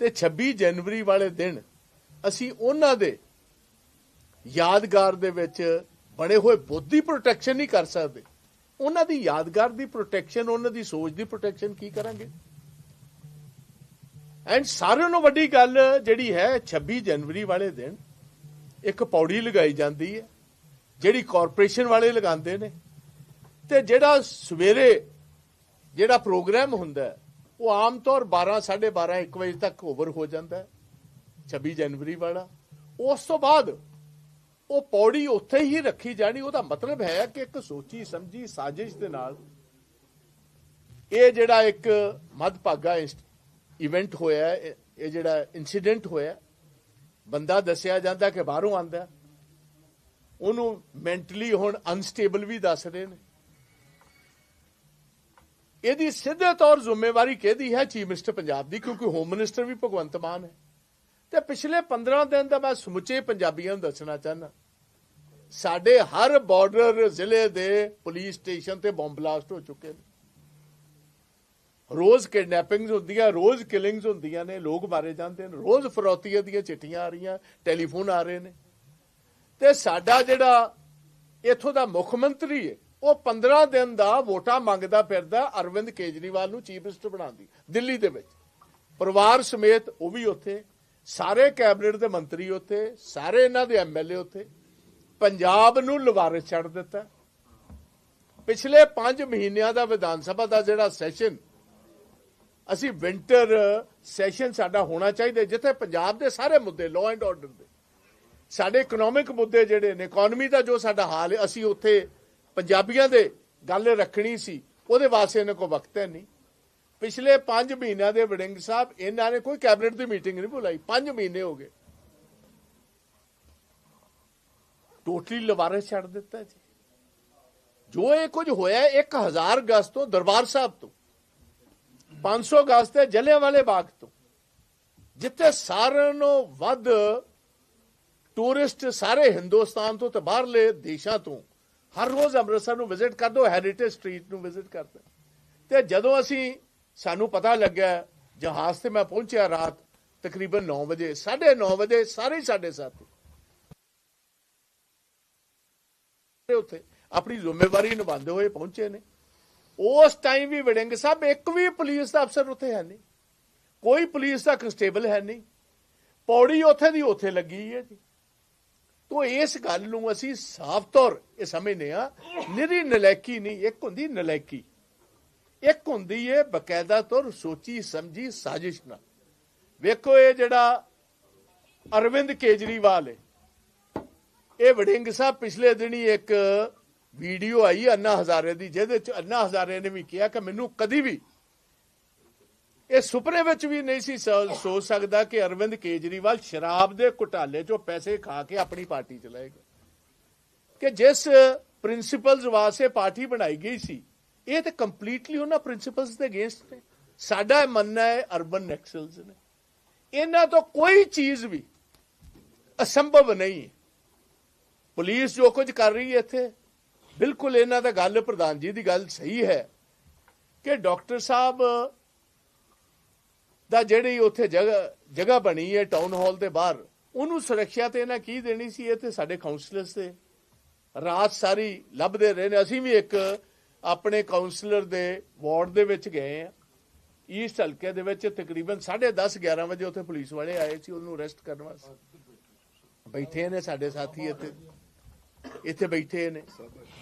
ਤੇ 26 ਜਨਵਰੀ ਵਾਲੇ ਦਿਨ ਅਸੀਂ ਉਹਨਾਂ ਦੇ ਯਾਦਗਾਰ ਦੇ ਵਿੱਚ ਬਣੇ ਹੋਏ ਬੁੱਧ ਪ੍ਰੋਟੈਕਸ਼ਨ ਨਹੀਂ ਕਰ ਸਕਦੇ ਉਹਨਾਂ ਦੀ ਯਾਦਗਾਰ ਦੀ ਪ੍ਰੋਟੈਕਸ਼ਨ ਉਹਨਾਂ ਦੀ ਸੋਚ ਦੀ ਪ੍ਰੋਟੈਕਸ਼ਨ ਕੀ ਕਰਾਂਗੇ? ਐਂਡ ਸਾਰਿਆਂ ਨੂੰ ਵੱਡੀ ਗੱਲ ਜਿਹੜੀ ਹੈ 26 ਜਨਵਰੀ ਵਾਲੇ ਦਿਨ ਇੱਕ ਪੌੜੀ ਲਗਾਈ ਜਾਂਦੀ ਹੈ, ਜਿਹੜੀ ਕਾਰਪੋਰੇਸ਼ਨ ਵਾਲੇ ਲਗਾਉਂਦੇ ਨੇ। ਤੇ ਜਿਹੜਾ ਸਵੇਰੇ ਜਿਹੜਾ ਪ੍ਰੋਗਰਾਮ ਹੁੰਦਾ ਉਹ ਆਮ ਤੌਰ 12 12:30 1 ਵਜੇ ਤੱਕ ਓਵਰ ਹੋ ਜਾਂਦਾ ਹੈ 26 ਜਨਵਰੀ ਵਾਲਾ। ਉਸ ਤੋਂ ਬਾਅਦ ਉਹ ਪੌੜੀ ਉੱਥੇ ਹੀ ਰੱਖੀ ਜਾਣੀ, ਉਹਦਾ ਮਤਲਬ ਹੈ ਕਿ ਇੱਕ ਸੋਚੀ, ਸਮਝੀ, ਸਾਜ਼ਿਸ਼ ਦੇ ਨਾਲ ਇਹ ਜਿਹੜਾ ਇੱਕ ਮਦਭਾਗਾ ਇਵੈਂਟ ਹੋਇਆ, ਇਹ ਇਹ ਜਿਹੜਾ ਇਨਸੀਡੈਂਟ ਹੋਇਆ, ਬੰਦਾ ਦੱਸਿਆ ਜਾਂਦਾ ਕਿ ਬਾਹਰੋਂ ਆਂਦਾ। ਉਹਨੂੰ ਮੈਂਟਲੀ ਹੁਣ ਅਨਸਟੇਬਲ ਵੀ ਦੱਸ ਰਹੇ ਨੇ। ਇਹਦੀ ਸਿੱਧੇ ਤੌਰ ਜ਼ਿੰਮੇਵਾਰੀ ਕਿਹਦੀ ਹੈ ਚੀਫ ਮਿਨਿਸਟਰ ਪੰਜਾਬ ਦੀ, ਕਿਉਂਕਿ ਹੋਮ ਮਿਨਿਸਟਰ ਵੀ ਭਗਵੰਤ ਮਾਨ ਹੈ। ਤੇ ਪਿਛਲੇ 15 ਦਿਨ ਦਾ ਮੈਂ ਸਮੁੱਚੇ ਪੰਜਾਬੀਆਂ ਨੂੰ ਦੱਸਣਾ ਚਾਹੁੰਦਾ। ਸਾਡੇ ਹਰ ਬਾਰਡਰ ਜ਼ਿਲ੍ਹੇ ਦੇ ਪੁਲਿਸ ਸਟੇਸ਼ਨ ਤੇ ਬੰਬ ਬਲਾਸਟ ਹੋ ਚੁੱਕੇ ਨੇ। ਰੋਜ਼ ਕਿਡਨੈਪਿੰਗਸ ਹੁੰਦੀਆਂ, ਰੋਜ਼ ਕਿਲਿੰਗਸ ਹੁੰਦੀਆਂ ਨੇ, ਲੋਕ ਮਾਰੇ ਜਾਂਦੇ ਨੇ। ਰੋਜ਼ ਫਰੋਤੀਆਂ ਦੀਆਂ ਚਿੱਠੀਆਂ ਆ ਰਹੀਆਂ, ਟੈਲੀਫੋਨ ਆ ਰਹੇ ਨੇ। ਤੇ ਸਾਡਾ ਜਿਹੜਾ ਇਥੋਂ ਦਾ ਮੁੱਖ ਮੰਤਰੀ ਹੈ ਉਹ 15 ਦਿਨ ਦਾ ਵੋਟਾਂ ਮੰਗਦਾ ਫਿਰਦਾ ਅਰਵਿੰਦ ਕੇਜਰੀਵਾਲ ਨੂੰ ਚੀਫ ਮਿਨਿਸਟਰ ਬਣਾਉਣ ਦੀ, ਦਿੱਲੀ ਦੇ ਵਿੱਚ। ਪਰਿਵਾਰ ਸਮੇਤ ਉਹ ਵੀ ਉੱਥੇ, ਸਾਰੇ ਕੈਬਨਿਟ ਦੇ ਮੰਤਰੀ ਉੱਥੇ, ਸਾਰੇ ਇਹਨਾਂ ਦੇ ਐਮਐਲਏ ਉੱਥੇ। ਪੰਜਾਬ ਨੂੰ ਲਵਾਰਿਸ ਛੱਡ ਦਿੱਤਾ। ਪਿਛਲੇ 5 ਮਹੀਨਿਆਂ ਦਾ ਵਿਧਾਨ ਸਭਾ ਦਾ ਜਿਹੜਾ ਸੈਸ਼ਨ ਅਸੀਂ ਵਿੰਟਰ ਸੈਸ਼ਨ ਸਾਡਾ ਹੋਣਾ ਚਾਹੀਦਾ, ਜਿੱਥੇ ਪੰਜਾਬ ਦੇ ਸਾਰੇ ਮੁੱਦੇ ਲਾਅ ਐਂਡ ਆਰਡਰ ਦੇ, ਸਾਡੇ ਇਕਨੋਮਿਕ ਮੁੱਦੇ ਜਿਹੜੇ ਨੇ ਇਕਨੋਮੀ ਦਾ ਜੋ ਸਾਡਾ ਹਾਲ ਹੈ, ਅਸੀਂ ਉੱਥੇ ਪੰਜਾਬੀਆਂ ਦੇ ਗੱਲ ਰੱਖਣੀ ਸੀ, ਉਹਦੇ ਵਾਸਤੇ ਇਹਨਾਂ ਕੋ ਵਕਤ ਹੈ ਨਹੀਂ। ਪਿਛਲੇ 5 ਮਹੀਨਿਆਂ ਦੇ ਵੜਿੰਗ ਸਾਹਿਬ, ਇਹਨਾਂ ਨੇ ਕੋਈ ਕੈਬਨਿਟ ਦੀ ਮੀਟਿੰਗ ਨਹੀਂ ਬੁਲਾਈ 5 ਮਹੀਨੇ ਹੋ ਗਏ। ਟੋਟਲੀ ਲਵਾਰਿਸ ਛੱਡ ਦਿੱਤਾ ਜੀ। ਜੋ ਇਹ ਕੁਝ ਹੋਇਆ 1000 ਅਗਸਤ ਤੋਂ ਦਰਬਾਰ ਸਾਹਿਬ ਤੋਂ 500 ਅਗਸਤ ਤੇ ਜਲਿਆਂਵਾਲੇ ਬਾਗ ਤੋਂ, ਜਿੱਥੇ ਸਾਰਿਆਂ ਨੂੰ ਵੱਧ ਟੂਰਿਸਟ ਸਾਰੇ ਹਿੰਦੁਸਤਾਨ ਤੋਂ ਤੇ ਬਾਹਰਲੇ ਦੇਸ਼ਾਂ ਤੋਂ ਹਰ ਰੋਜ਼ ਅੰਮ੍ਰਿਤਸਰ ਨੂੰ ਵਿਜ਼ਿਟ ਕਰਦੇ ਹੋ ਹੈਰੀਟੇਜ ਸਟਰੀਟ ਨੂੰ ਵਿਜ਼ਿਟ ਕਰਦੇ। ਤੇ ਜਦੋਂ ਅਸੀਂ, ਸਾਨੂੰ ਪਤਾ ਲੱਗਾ ਜਹਾਜ਼ ਤੇ ਮੈਂ ਪਹੁੰਚਿਆ ਰਾਤ ਤਕਰੀਬਨ 9 ਵਜੇ 9:30 ਵਜੇ, ਸਾਰੇ ਹੀ ਸਾਡੇ ਸਾਥੀ ਉੱਥੇ ਆਪਣੀ ਜ਼ਿੰਮੇਵਾਰੀ ਨਿਭਾਉਂਦੇ ਹੋਏ ਪਹੁੰਚੇ ਨੇ। ਉਸ ਟਾਈਮ ਵੀ ਵੜਿੰਗ ਸਾਹਿਬ ਇੱਕ ਵੀ ਪੁਲਿਸ ਦਾ ਅਫਸਰ ਉੱਥੇ ਹੈ ਨਹੀਂ। ਕੋਈ ਪੁਲਿਸ ਦਾ ਕਨਸਟੇਬਲ ਹੈ ਨਹੀਂ। ਪੌੜੀ ਉੱਥੇ ਦੀ ਉੱਥੇ ਲੱਗੀ ਹੈ ਜੀ। ਤੋ ਇਸ ਗੱਲ ਨੂੰ ਅਸੀਂ ਸਾਫ਼ ਤੌਰ ਇਹ ਸਮਝਨੇ ਆ ਨਿਰੀ ਨਲਾਇਕੀ ਨਹੀਂ, ਇੱਕ ਹੁੰਦੀ ਨਲੈਕੀ। ਇੱਕ ਹੁੰਦੀ ਹੈ ਬਕਾਇਦਾ ਤੌਰ ਸੋਚੀ ਸਮਝੀ ਸਾਜ਼ਿਸ਼ ਨਾਲ। ਵੇਖੋ ਇਹ ਜਿਹੜਾ ਅਰਵਿੰਦ ਕੇਜਰੀਵਾਲ ਹੈ ਇਹ ਵੜਿੰਗ ਸਾਹਿਬ ਪਿਛਲੇ ਦਿਨੀ ਇੱਕ ਵੀਡੀਓ ਆਈ ਅੰਨਾ ਹਜ਼ਾਰੇ ਦੀ, ਜਿਹਦੇ ਚ ਅੰਨਾ ਹਜ਼ਾਰੇ ਨੇ ਵੀ ਕਿਹਾ ਕਿ ਮੈਨੂੰ ਕਦੀ ਵੀ ਇਹ ਸੁਪਨੇ ਵਿੱਚ ਵੀ ਨਹੀਂ ਸੀ ਸੋਚ ਸਕਦਾ ਕਿ ਅਰਵਿੰਦ ਕੇਜਰੀਵਾਲ ਸ਼ਰਾਬ ਦੇ ਘੁਟਾਲੇ ਚੋਂ ਪੈਸੇ ਖਾ ਕੇ ਆਪਣੀ ਪਾਰਟੀ ਚਲਾਏਗਾ ਕਿ ਜਿਸ ਪ੍ਰਿੰਸੀਪਲਸ ਵਾਸਤੇ ਪਾਰਟੀ ਬਣਾਈ ਗਈ ਸੀ, ਇਹ ਤਾਂ ਕੰਪਲੀਟਲੀ ਉਹਨਾਂ ਪ੍ਰਿੰਸੀਪਲਸ ਦੇ ਅਗੇਂਸਟ ਨੇ। ਸਾਡਾ ਮੰਨਣਾ ਹੈ ਅਰਬਨ ਨੈਕਸਲਸ ਨੇ। ਇਹਨਾਂ ਤੋਂ ਕੋਈ ਚੀਜ਼ ਵੀ ਅਸੰਭਵ ਨਹੀਂ ਪੁਲਿਸ ਜੋ ਕੁਝ ਕਰ ਰਹੀ ਹੈ ਇੱਥੇ, ਬਿਲਕੁਲ ਇਹਨਾਂ ਦਾ ਗੱਲ, ਪ੍ਰਧਾਨ ਜੀ ਦੀ ਗੱਲ ਸਹੀ ਹੈ ਕਿ ਡਾਕਟਰ ਸਾਹਿਬ ਦਾ ਜਿਹੜੀ ਉੱਥੇ ਜਗ੍ਹਾ ਜਗ੍ਹਾ ਬਣੀ ਹੈ ਟਾਊਨ ਹਾਲ ਦੇ ਬਾਹਰ, ਉਹਨੂੰ ਸੁਰੱਖਿਆ ਤੇ ਇਹਨਾਂ ਕੀ ਦੇਣੀ ਸੀ? ਇਹ ਤੇ ਸਾਡੇ ਕਾਉਂਸਲਰਸ ਤੇ। ਰਾਤ ਸਾਰੀ ਲੱਭਦੇ ਰਹੇ ਨੇ। ਅਸੀਂ ਵੀ ਇੱਕ ਆਪਣੇ ਕਾਉਂਸਲਰ ਦੇ ਵਾਰਡ ਦੇ ਵਿੱਚ ਗਏ ਆ ਈਸਟ ਹਲਕੇ ਦੇ ਵਿੱਚ ਤਕਰੀਬਨ 10:30 11 ਵਜੇ ਉੱਥੇ ਪੁਲਿਸ ਵਾਲੇ ਆਏ ਸੀ, ਉਹਨੂੰ ਅਰੈਸਟ ਕਰਨ ਵਾਸਤੇ। ਬੈਠੇ ਨੇ ਸਾਡੇ ਸਾਥੀ ਇੱਥੇ। ਇੱਥੇ ਬੈਠੇ ਨੇ।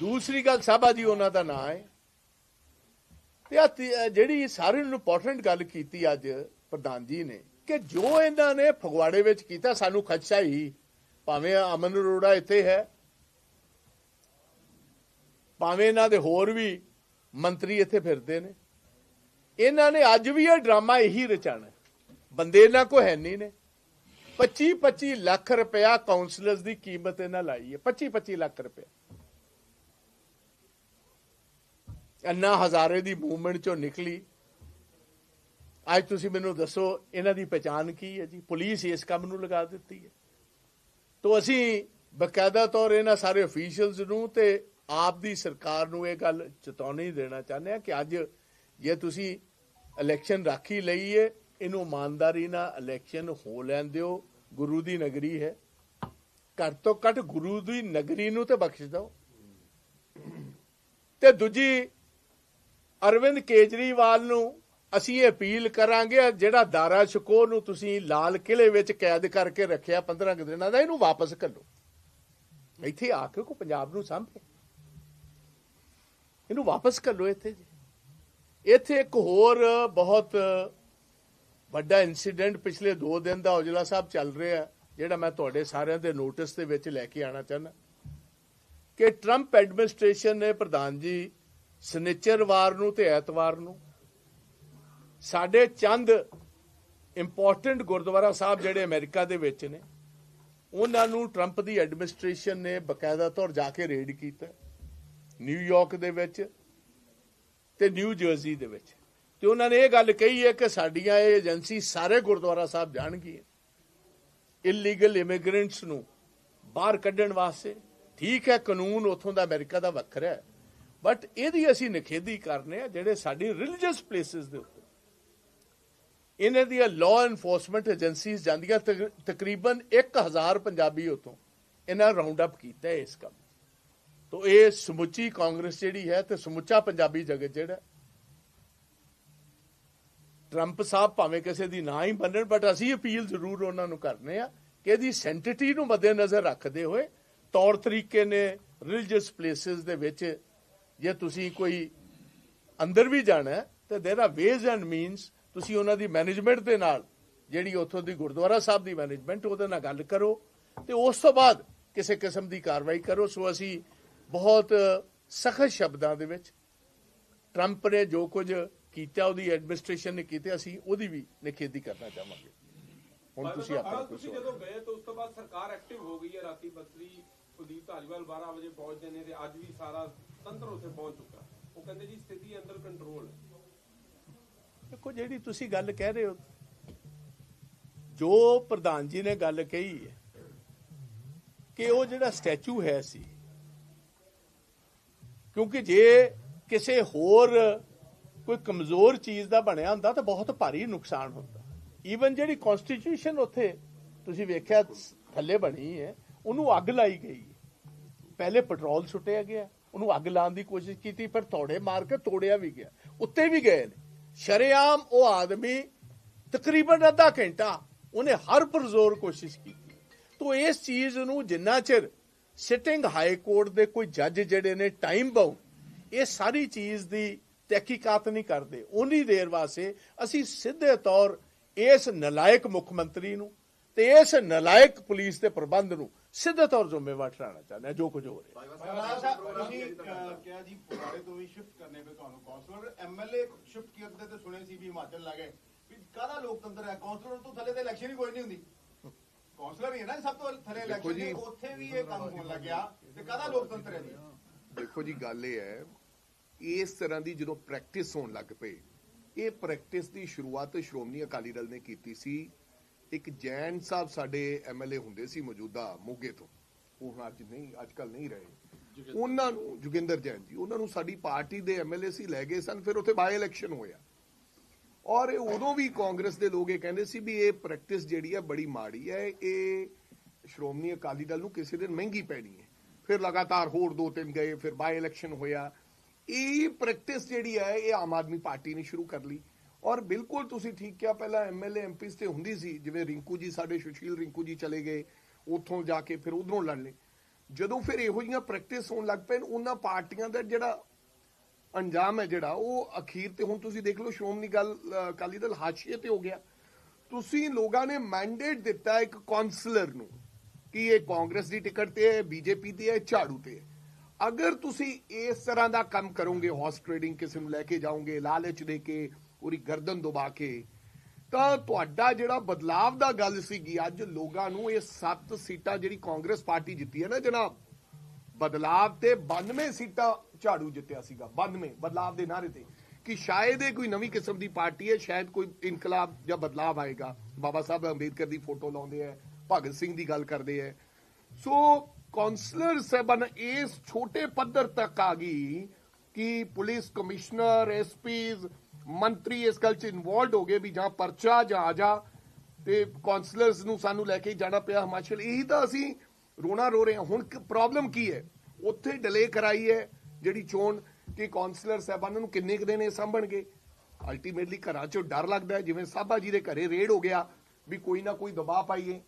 ਦੂਸਰੀ ਗੱਲ, ਸਾਬਾ ਜੀ, ਉਹਨਾਂ ਦਾ ਨਾਂ ਹੈ। ਤੇ ਆਹ ਜਿਹੜੀ ਸਾਰਿਆਂ ਨੂੰ ਇੰਪੋਰਟੈਂਟ ਗੱਲ ਕੀਤੀ ਅੱਜ ਪ੍ਰਧਾਨ ਜੀ ਨੇ ਕਿ ਜੋ ਇਹਨਾਂ ਨੇ ਫਗਵਾੜੇ ਵਿੱਚ ਕੀਤਾ, ਸਾਨੂੰ ਖਦਸ਼ਾ ਹੀ ਭਾਵੇਂ ਅਮਨ ਅਰੋੜਾ ਇੱਥੇ ਹੈ, ਭਾਵੇਂ ਇਹਨਾਂ ਦੇ ਹੋਰ ਵੀ ਮੰਤਰੀ ਇੱਥੇ ਫਿਰਦੇ ਨੇ। ਇਹਨਾਂ ਨੇ ਅੱਜ ਵੀ ਇਹ ਡਰਾਮਾ ਇਹੀ ਰਚਾਣਾ ਬੰਦੇ ਇਹਨਾਂ ਕੋ ਹੈ ਨਹੀਂ ਨੇ। 25 25 ਲੱਖ ਰੁਪਇਆ ਕਾਉਂਸਲਰਸ ਦੀ ਕੀਮਤ ਇਹਨਾਂ ਲਾਈ ਹੈ 25 25 ਲੱਖ ਰੁਪਇਆ। ਅੰਨਾ ਹਜ਼ਾਰੇ ਦੀ ਮੂਵਮੈਂਟ ਚੋਂ ਨਿਕਲੀ। ਅੱਜ ਤੁਸੀਂ ਮੈਨੂੰ ਦੱਸੋ, ਇਹਨਾਂ ਦੀ ਪਛਾਣ ਕੀ ਹੈ ਜੀ? ਪੁਲਿਸ ਇਸ ਕੰਮ ਨੂੰ ਲਗਾ ਦਿੱਤੀ ਹੈ। ਤੋਂ ਅਸੀਂ ਬਕਾਇਦਾ ਤੌਰ ਇਹਨਾਂ ਸਾਰੇ ਅਫੀਸ਼ੀਅਲਸ ਨੂੰ ਤੇ ਆਪ ਦੀ ਸਰਕਾਰ ਨੂੰ ਇਹ ਗੱਲ ਚੇਤਾਵਨੀ ਦੇਣਾ ਚਾਹੁੰਦੇ ਆ ਕਿ ਅੱਜ ਜੇ ਤੁਸੀਂ ਇਲੈਕਸ਼ਨ ਰਾਖੀ ਲਈਏ ਇਹਨੂੰ ਇਮਾਨਦਾਰੀ ਨਾਲ ਇਲੈਕਸ਼ਨ ਹੋ ਲੈਣ ਦਿਓ। ਗੁਰੂ ਦੀ ਨਗਰੀ ਹੈ। ਘੱਟ ਤੋਂ ਘੱਟ ਗੁਰੂ ਦੀ ਨਗਰੀ ਨੂੰ ਤੇ ਬਖਸ਼ ਦਿਓ। ਤੇ ਦੂਜੀ, ਅਰਵਿੰਦ ਕੇਜਰੀਵਾਲ ਨੂੰ ਅਸੀਂ ਇਹ ਅਪੀਲ ਕਰਾਂਗੇ ਜਿਹੜਾ ਦਾਰਾ ਸ਼ਕੋ ਨੂੰ ਤੁਸੀਂ ਲਾਲ ਕਿਲੇ ਵਿੱਚ ਕੈਦ ਕਰਕੇ ਰੱਖਿਆ 15 ਕੁ ਦਿਨਾਂ ਦਾ, ਇਹਨੂੰ ਵਾਪਸ ਘੱਲੋ ਇੱਥੇ ਆ ਕੇ ਕੋ ਪੰਜਾਬ ਨੂੰ ਸਾਂਭੇ। ਇਹਨੂੰ ਵਾਪਸ ਘੱਲੋ ਇੱਥੇ ਜੀ। ਇੱਥੇ ਇੱਕ ਹੋਰ ਬਹੁਤ ਵੱਡਾ ਇਨਸੀਡੈਂਟ ਪਿਛਲੇ 2 ਦਿਨ ਦਾ ਔਜਲਾ ਸਾਹਿਬ ਚੱਲ ਰਿਹਾ ਜਿਹੜਾ ਮੈਂ ਤੁਹਾਡੇ ਸਾਰਿਆਂ ਦੇ ਨੋਟਿਸ ਦੇ ਵਿੱਚ ਲੈ ਕੇ ਆਣਾ ਚਾਹੁੰਦਾ। ਕਿ ਟਰੰਪ ਐਡਮਿਨਿਸਟ੍ਰੇਸ਼ਨ ਨੇ ਪ੍ਰਧਾਨ ਜੀ ਸਨਿਚਰਵਾਰ ਨੂੰ ਤੇ ਐਤਵਾਰ ਨੂੰ ਸਾਡੇ ਚੰਦ ਇੰਪੋਰਟੈਂਟ ਗੁਰਦੁਆਰਾ ਸਾਹਿਬ ਜਿਹੜੇ ਅਮਰੀਕਾ ਦੇ ਵਿੱਚ ਨੇ, ਉਹਨਾਂ ਨੂੰ ਟਰੰਪ ਦੀ ਐਡਮਿਨਿਸਟ੍ਰੇਸ਼ਨ ਨੇ ਬਕਾਇਦਾ ਤੌਰ ਜਾ ਕੇ ਰੇਡ ਕੀਤਾ ਨਿਊਯਾਰਕ ਦੇ ਵਿੱਚ ਤੇ ਨਿਊ ਜਰਸੀ ਦੇ ਵਿੱਚ। ਤੇ ਉਹਨਾਂ ਨੇ ਇਹ ਗੱਲ ਕਹੀ ਹੈ ਕਿ ਸਾਡੀਆਂ ਇਹ ਏਜੰਸੀ ਸਾਰੇ ਗੁਰਦੁਆਰਾ ਸਾਹਿਬ ਜਾਣਗੀਆਂ। ਇਲੀਗਲ ਇਮੀਗ੍ਰੈਂਟਸ ਨੂੰ ਬਾਹਰ ਕੱਢਣ ਵਾਸਤੇ। ਠੀਕ ਹੈ, ਕਾਨੂੰਨ ਉਥੋਂ ਦਾ ਅਮਰੀਕਾ ਦਾ ਵੱਖਰਾ ਹੈ ਬਟ ਇਹਦੀ ਅਸੀਂ ਨਿਖੇਧੀ ਕਰਨੇ ਆ ਜਿਹੜੇ ਸਾਡੀ ਰਿਲੀਜੀਅਸ ਪਲੇਸਿਸ ਦੇ ਉੱਤੇ। ਇਹਨਾਂ ਦੀਆਂ ਲਾਅ ਐਨਫੋਰਸਮੈਂਟ ਏਜੰਸੀਜ਼ ਜਾਂਦੀਆਂ ਤਕ- ਤਕਰੀਬਨ 1000 ਪੰਜਾਬੀ ਉਤੋਂ ਇਹਨਾਂ ਰਾਉਂਡ ਅਪ ਕੀਤਾ ਇਸ ਕੰਮ। ਤੋ ਇਹ ਸਮੁੱਚੀ ਕਾਂਗਰਸ ਜਿਹੜੀ ਹੈ ਤੇ ਸਮੁੱਚਾ ਪੰਜਾਬੀ ਜਗਤ ਜਿਹੜਾ ਟਰੰਪ ਸਾਹਿਬ ਭਾਵੇਂ ਕਿਸੇ ਦੀ ਨਾ ਹੀ ਬੰਨਣ ਬਟ ਅਸੀਂ ਅਪੀਲ ਜ਼ਰੂਰ ਉਹਨਾਂ ਨੂੰ ਕਰਨੇ ਆ ਕਿ ਇਹਦੀ ਸੈਂਟਿਟੀ ਨੂੰ ਮੱਦੇਨਜ਼ਰ ਰੱਖਦੇ ਹੋਏ ਤੌਰ ਤਰੀਕੇ ਨੇ ਰਿਲੀਜੀਅਸ ਪਲੇਸਿਸ ਦੇ ਵਿੱਚ ਜੇ ਤੁਸੀਂ ਕੋਈ ਅੰਦਰ ਵੀ ਜਾਣਾ ਹੈ, ਤੇ ਦੇਰ ਆਰ ਵੇਜ਼ ਐਂਡ ਮੀਨਸ ਤੁਸੀਂ ਉਹਨਾਂ ਦੀ ਮੈਨੇਜਮੈਂਟ ਦੇ ਨਾਲ ਜਿਹੜੀ ਉੱਥੋਂ ਦੀ ਗੁਰਦੁਆਰਾ ਸਾਹਿਬ ਦੀ ਮੈਨੇਜਮੈਂਟ ਉਹਦੇ ਨਾਲ ਗੱਲ ਕਰੋ ਤੇ ਉਸ ਤੋਂ ਬਾਅਦ ਕਿਸੇ ਕਿਸਮ ਦੀ ਕਾਰਵਾਈ ਕਰੋ। ਸੋ ਅਸੀਂ ਬਹੁਤ ਸਖਤ ਸ਼ਬਦਾਂ ਦੇ ਵਿੱਚ ਟਰੰਪ ਨੇ ਜੋ ਕੁਝ ਕੀਤਾ ਉਹਦੀ ਐਡਮਿਨਿਸਟ੍ਰੇਸ਼ਨ ਨੇ ਕੀਤੇ ਅਸੀਂ ਉਹਦੀ ਵੀ ਨਿਖੇਧੀ ਕਰਨਾ ਚਾਹਾਂਗੇ। ਹੁਣ ਤੁਸੀਂ ਆਪਣਾ ਤੁਸੀਂ ਜਦੋਂ ਗਏ ਤਾਂ ਉਸ ਤੋਂ ਬਾਅਦ ਸਰਕਾਰ ਐਕਟਿਵ ਹੋ ਗਈ ਹੈ ਰਾਤੀ ਬੱਤਰੀ ਕੁਲਦੀਪ ਧਾਲੀਵਾਲ 12 ਵਜੇ ਪਹੁੰਚਦੇ ਨੇ ਤੇ ਅੱਜ ਵੀ ਸਾਰਾ ਤੰਤਰ ਉੱਥੇ ਪਹੁੰਚ ਚੁੱਕਾ। ਉਹ ਕਹਿੰਦੇ ਜੀ ਸਥਿਤੀ ਅੰਦਰ ਕੰਟਰੋਲ ਹੈ। ਦੇਖੋ ਜਿਹੜੀ ਤੁਸੀਂ ਗੱਲ ਕਹਿ ਰਹੇ ਹੋ ਜੋ ਪ੍ਰਧਾਨ ਜੀ ਨੇ ਗੱਲ ਕਹੀ ਹੈ ਕਿ ਉਹ ਜਿਹੜਾ ਸਟੈਚੂ ਹੈ ਸੀ ਕਿਉਂਕਿ ਜੇ ਕਿਸੇ ਹੋਰ ਕੋਈ ਕਮਜ਼ੋਰ ਚੀਜ਼ ਦਾ ਬਣਿਆ ਹੁੰਦਾ ਤਾਂ ਬਹੁਤ ਭਾਰੀ ਨੁਕਸਾਨ ਹੁੰਦਾ। ਈਵਨ ਜਿਹੜੀ ਕਨਸਟੀਟਿਊਸ਼ਨ ਉੱਥੇ ਤੁਸੀਂ ਵੇਖਿਆ ਥੱਲੇ ਬਣੀ ਹੈ, ਉਹਨੂੰ ਅੱਗ ਲਾਈ ਗਈ। ਪਹਿਲੇ ਪੈਟਰੋਲ ਸੁੱਟਿਆ ਗਿਆ, ਉਹਨੂੰ ਅੱਗ ਲਾਉਣ ਦੀ ਕੋਸ਼ਿਸ਼ ਕੀਤੀ ਪਰ ਤੋੜੇ ਮਾਰ ਕੇ ਤੋੜਿਆ ਵੀ ਗਿਆ। ਉੱਤੇ ਵੀ ਗਏ ਨੇ। ਸ਼ਰੇਆਮ ਉਹ ਆਦਮੀ ਤਕਰੀਬਨ ਅੱਧਾ ਘੰਟਾ ਉਹਨੇ ਹਰ ਪੁਰਜ਼ੋਰ ਕੋਸ਼ਿਸ਼ ਕੀਤੀ। ਤੋ ਇਸ ਚੀਜ਼ ਨੂੰ ਜਿੰਨਾ ਚਿਰ ਸਿਟਿੰਗ ਹਾਈ ਕੋਰਟ ਦੇ ਕੋਈ ਜੱਜ ਜਿਹੜੇ ਨੇ ਟਾਈਮ ਬਾਉਂਡ ਇਹ ਸਾਰੀ ਚੀਜ਼ ਦੀ ਤਹਿਕੀਕਾਤ ਨਹੀਂ ਕਰਦੇ। ਉਨੀ ਦੇਰ ਵਾਸਤੇ ਅਸੀਂ ਸਿੱਧੇ ਤੌਰ ਇਸ ਨਲਾਇਕ ਮੁੱਖ ਮੰਤਰੀ ਨੂੰ ਤੇ ਇਸ ਨਲਾਇਕ ਪੁਲਿਸ ਦੇ ਪ੍ਰਬੰਧ ਨੂੰ ਸਿੱਧੇ ਤੌਰ ਜ਼ਿੰਮੇਵਾਰ ਠਹਿਰਾਉਣਾ ਚਾਹੁੰਦੇ ਹਾਂ। ਜੋ ਕੁਝ ਹੋ ਰਿਹਾ। ਰਾਜ ਸਾਹਿਬ ਤੁਸੀਂ ਅਹ, ਕਿਹਾ ਜੀ ਫਗਵਾੜੇ ਤੋਂ ਵੀ ਸ਼ਿਫਟ ਕਰਨੇ ਪਏ ਤੁਹਾਨੂੰ ਕਾਉਂਸਲਰ ਐਮਐਲਏ ਸ਼ਿਫਟ ਕਰਦੇ ਤੇ ਸੁਣੇ ਸੀ ਵੀ ਹਿਮਾਚਲ ਲੱਗੇ ਵੀ ਕਾਹਦਾ ਲੋਕਤੰਤਰ ਹੈ ਕਾਉਂਸਲਰ ਤੋਂ ਥੱਲੇ ਤੇ ਇਲੈਕਸ਼ਨ ਹੀ ਕੋਈ ਨਹੀਂ ਹੁੰਦੀ ਕਾਉਂਸਲਰ ਹੀ ਹੈ ਨਾ ਸਭ ਤੋਂ ਥੱਲੇ ਇਲੈਕਸ਼ਨ ਜੀ। ਦੀ ਉੱਥੇ ਵੀ ਇਹ ਕੰਮ ਹੋਣ ਲੱਗਿਆ ਤੇ ਕਾਹਦਾ ਲੋਕਤੰਤਰ ਹੈ ਜੀ? ਦੇਖੋ ਜੀ ਗੱਲ ਇਹ ਹੈ ਇਸ ਤਰ੍ਹਾਂ ਦੀ ਜਦੋਂ ਪ੍ਰੈਕਟਿਸ ਹੋਣ ਲੱਗ ਪਈ ਇਹ ਪ੍ਰੈਕਟਿਸ ਦੀ ਸ਼ੁਰੂਆਤ ਸ਼੍ਰੋਮਣੀ ਅਕਾਲੀ ਦਲ ਨੇ ਕੀਤੀ ਸੀ। ਇੱਕ ਜੈਨ ਸਾਹਿਬ ਸਾਡੇ ਐਮਐਲਏ ਹੁੰਦੇ ਸੀ ਮੌਜੂਦਾ ਮੋਗੇ ਤੋਂ। ਉਹ ਹੁਣ ਅੱਜ ਨਹੀਂ ਅੱਜ ਕੱਲ ਨਹੀਂ ਰਹੇ। ਉਹਨਾਂ ਨੂੰ ਜੋਗਿੰਦਰ ਜੈਨ ਜੀ ਉਹਨਾਂ ਨੂੰ ਸਾਡੀ ਪਾਰਟੀ ਦੇ ਐਮਐਲਏ ਸੀ ਲੈ ਗਏ ਸਨ ਫਿਰ ਉੱਥੇ ਬਾਈ ਇਲੈਕਸ਼ਨ ਹੋਇਆ। ਔਰ ਇਹ ਉਦੋਂ ਵੀ ਕਾਂਗਰਸ ਦੇ ਲੋਕ ਇਹ ਕਹਿੰਦੇ ਸੀ ਵੀ ਇਹ ਪ੍ਰੈਕਟਿਸ ਜਿਹੜੀ ਹੈ ਬੜੀ ਮਾੜੀ ਹੈ ਇਹ ਸ਼੍ਰੋਮਣੀ ਅਕਾਲੀ ਦਲ ਨੂੰ ਕਿਸੇ ਦਿਨ ਮਹਿੰਗੀ ਪੈਣੀ ਹੈ। ਫਿਰ ਲਗਾਤਾਰ ਹੋਰ ਦੋ ਤਿੰਨ ਗਏ ਫਿਰ ਬਾਈ ਇਲੈਕਸ਼ਨ ਹੋਇਆ। ਇਹ ਪ੍ਰੈਕਟਿਸ ਜਿਹੜੀ ਹੈ, ਇਹ ਆਮ ਆਦਮੀ ਪਾਰਟੀ ਨੇ ਸ਼ੁਰੂ ਕਰ ਲਈ। ਔਰ ਬਿਲਕੁਲ ਤੁਸੀਂ ਠੀਕ ਕਿਹਾ, ਪਹਿਲਾਂ ਐਮਐਲਏ ਐਮਪੀਸ ਤੇ ਹੁੰਦੀ ਸੀ, ਜਿਵੇਂ ਰਿੰਕੂ ਜੀ, ਸਾਡੇ ਸੁਸ਼ੀਲ ਰਿੰਕੂ ਜੀ ਚਲੇ ਗਏ, ਉੱਥੋਂ ਜਾ ਕੇ ਫਿਰ ਉਧਰੋਂ ਲੜ ਲਏ ਜਦੋਂ ਫਿਰ ਇਹੋ ਜਿਹੀਆਂ ਪ੍ਰੈਕਟਿਸ ਹੋਣ ਲੱਗ ਪਏ ਉਹਨਾਂ ਪਾਰਟੀਆਂ ਦਾ ਜਿਹੜਾ ਅੰਜਾਮ ਹੈ ਜਿਹੜਾ, ਉਹ ਅਖੀਰ ਤੇ ਹੁਣ ਤੁਸੀਂ ਦੇਖ ਲਓ, ਸ਼੍ਰੋਮਣੀ ਗੱਲ ਅਕਾਲੀ ਦਲ ਹਾਸ਼ੀਏ ਤੇ ਹੋ ਗਿਆ। ਤੁਸੀਂ ਲੋਕਾਂ ਨੇ ਮੈਂਡੇਟ ਦਿੱਤਾ ਇੱਕ ਕਾਉਂਸਲਰ ਨੂੰ, ਕਿ ਇਹ ਕਾਂਗਰਸ ਦੀ ਟਿਕਟ ਤੇ ਹੈ ਬੀਜੇਪੀ ਦੀ ਹੈ ਝਾੜੂ ਤੇ ਹੈ। ਅਗਰ ਤੁਸੀਂ ਇਸ ਤਰ੍ਹਾਂ ਦਾ ਕੰਮ ਕਰੋਗੇ ਹਾਰਸ ਟ੍ਰੇਡਿੰਗ ਕਿਸੇ ਨੂੰ ਲੈ ਕੇ ਜਾਓਗੇ, ਲਾਲਚ ਦੇ ਕੇ ਉਹਦੀ ਗਰਦਨ ਦਬਾ ਕੇ, ਤਾਂ ਤੁਹਾਡਾ ਜਿਹੜਾ ਬਦਲਾਵ ਦਾ ਗੱਲ ਸੀਗੀ, ਅੱਜ ਲੋਕਾਂ ਨੂੰ ਇਹ ਸੱਤ ਸੀਟਾਂ ਜਿਹੜੀ ਕਾਂਗਰਸ ਪਾਰਟੀ ਜਿੱਤੀ ਹੈ ਨਾ ਜਨਾਬ, ਬਦਲਾਵ ਤੇ 92 ਸੀਟਾਂ ਝਾੜੂ ਜਿੱਤਿਆ ਸੀਗਾ 92 ਬਦਲਾਵ ਦੇ ਨਾਰੇ ਤੇ, ਕਿ ਸ਼ਾਇਦ ਇਹ ਕੋਈ ਨਵੀਂ ਕਿਸਮ ਦੀ ਪਾਰਟੀ ਹੈ, ਸ਼ਾਇਦ ਕੋਈ ਇਨਕਲਾਬ ਜਾਂ ਬਦਲਾਵ ਆਏਗਾ। ਬਾਬਾ ਸਾਹਿਬ ਅੰਬੇਦਕਰ ਦੀ ਫੋਟੋ ਲਾਉਂਦੇ ਆ ਭਗਤ ਸਿੰਘ ਦੀ ਗੱਲ ਕਰਦੇ ਆ ਸੋ ਕੌਂਸਲਰ ਸਾਹਿਬਾਨ ਇਸ ਛੋਟੇ ਪੱਧਰ ਤੱਕ ਆ ਗਈ ਕਿ ਪੁਲਿਸ ਕਮਿਸ਼ਨਰ, ਐਸਪੀਜ਼, ਮੰਤਰੀ ਇਸ ਗੱਲ 'ਚ ਇਨਵੋਲਡ ਹੋ ਗਏ ਵੀ ਜਾਂ ਪਰਚਾ ਜਾਂ ਆ ਜਾ ਤੇ ਕਾਉਂਸਲਰਸ ਨੂੰ ਸਾਨੂੰ ਲੈ ਕੇ ਜਾਣਾ ਪਿਆ ਹਿਮਾਚਲ। ਇਹੀ ਤਾਂ ਅਸੀਂ ਰੋਣਾ ਰੋ ਰਹੇ ਹਾਂ। ਹੁਣ ਪ੍ਰੋਬਲਮ ਕੀ ਹੈ? ਉੱਥੇ ਡਿਲੇ ਕਰਾਈ ਹੈ ਜਿਹੜੀ ਚੋਣ ਕਿ ਕਾਉਂਸਲਰ ਸਾਹਿਬਾਨਾਂ ਨੂੰ ਕਿੰਨੇ ਕੁ ਦਿਨ ਇਹ ਸਾਂਭਣਗੇ ਅਲਟੀਮੇਟਲੀ ਘਰਾਂ 'ਚੋਂ ਡਰ ਲੱਗਦਾ ਜਿਵੇਂ ਸਾਬਾ ਜੀ ਦੇ ਘਰੇ ਰੇਡ ਹੋ ਗਿਆ ਵੀ ਕੋਈ ਨਾ ਕੋਈ ਦਬਾਅ ਪਾਈਏ।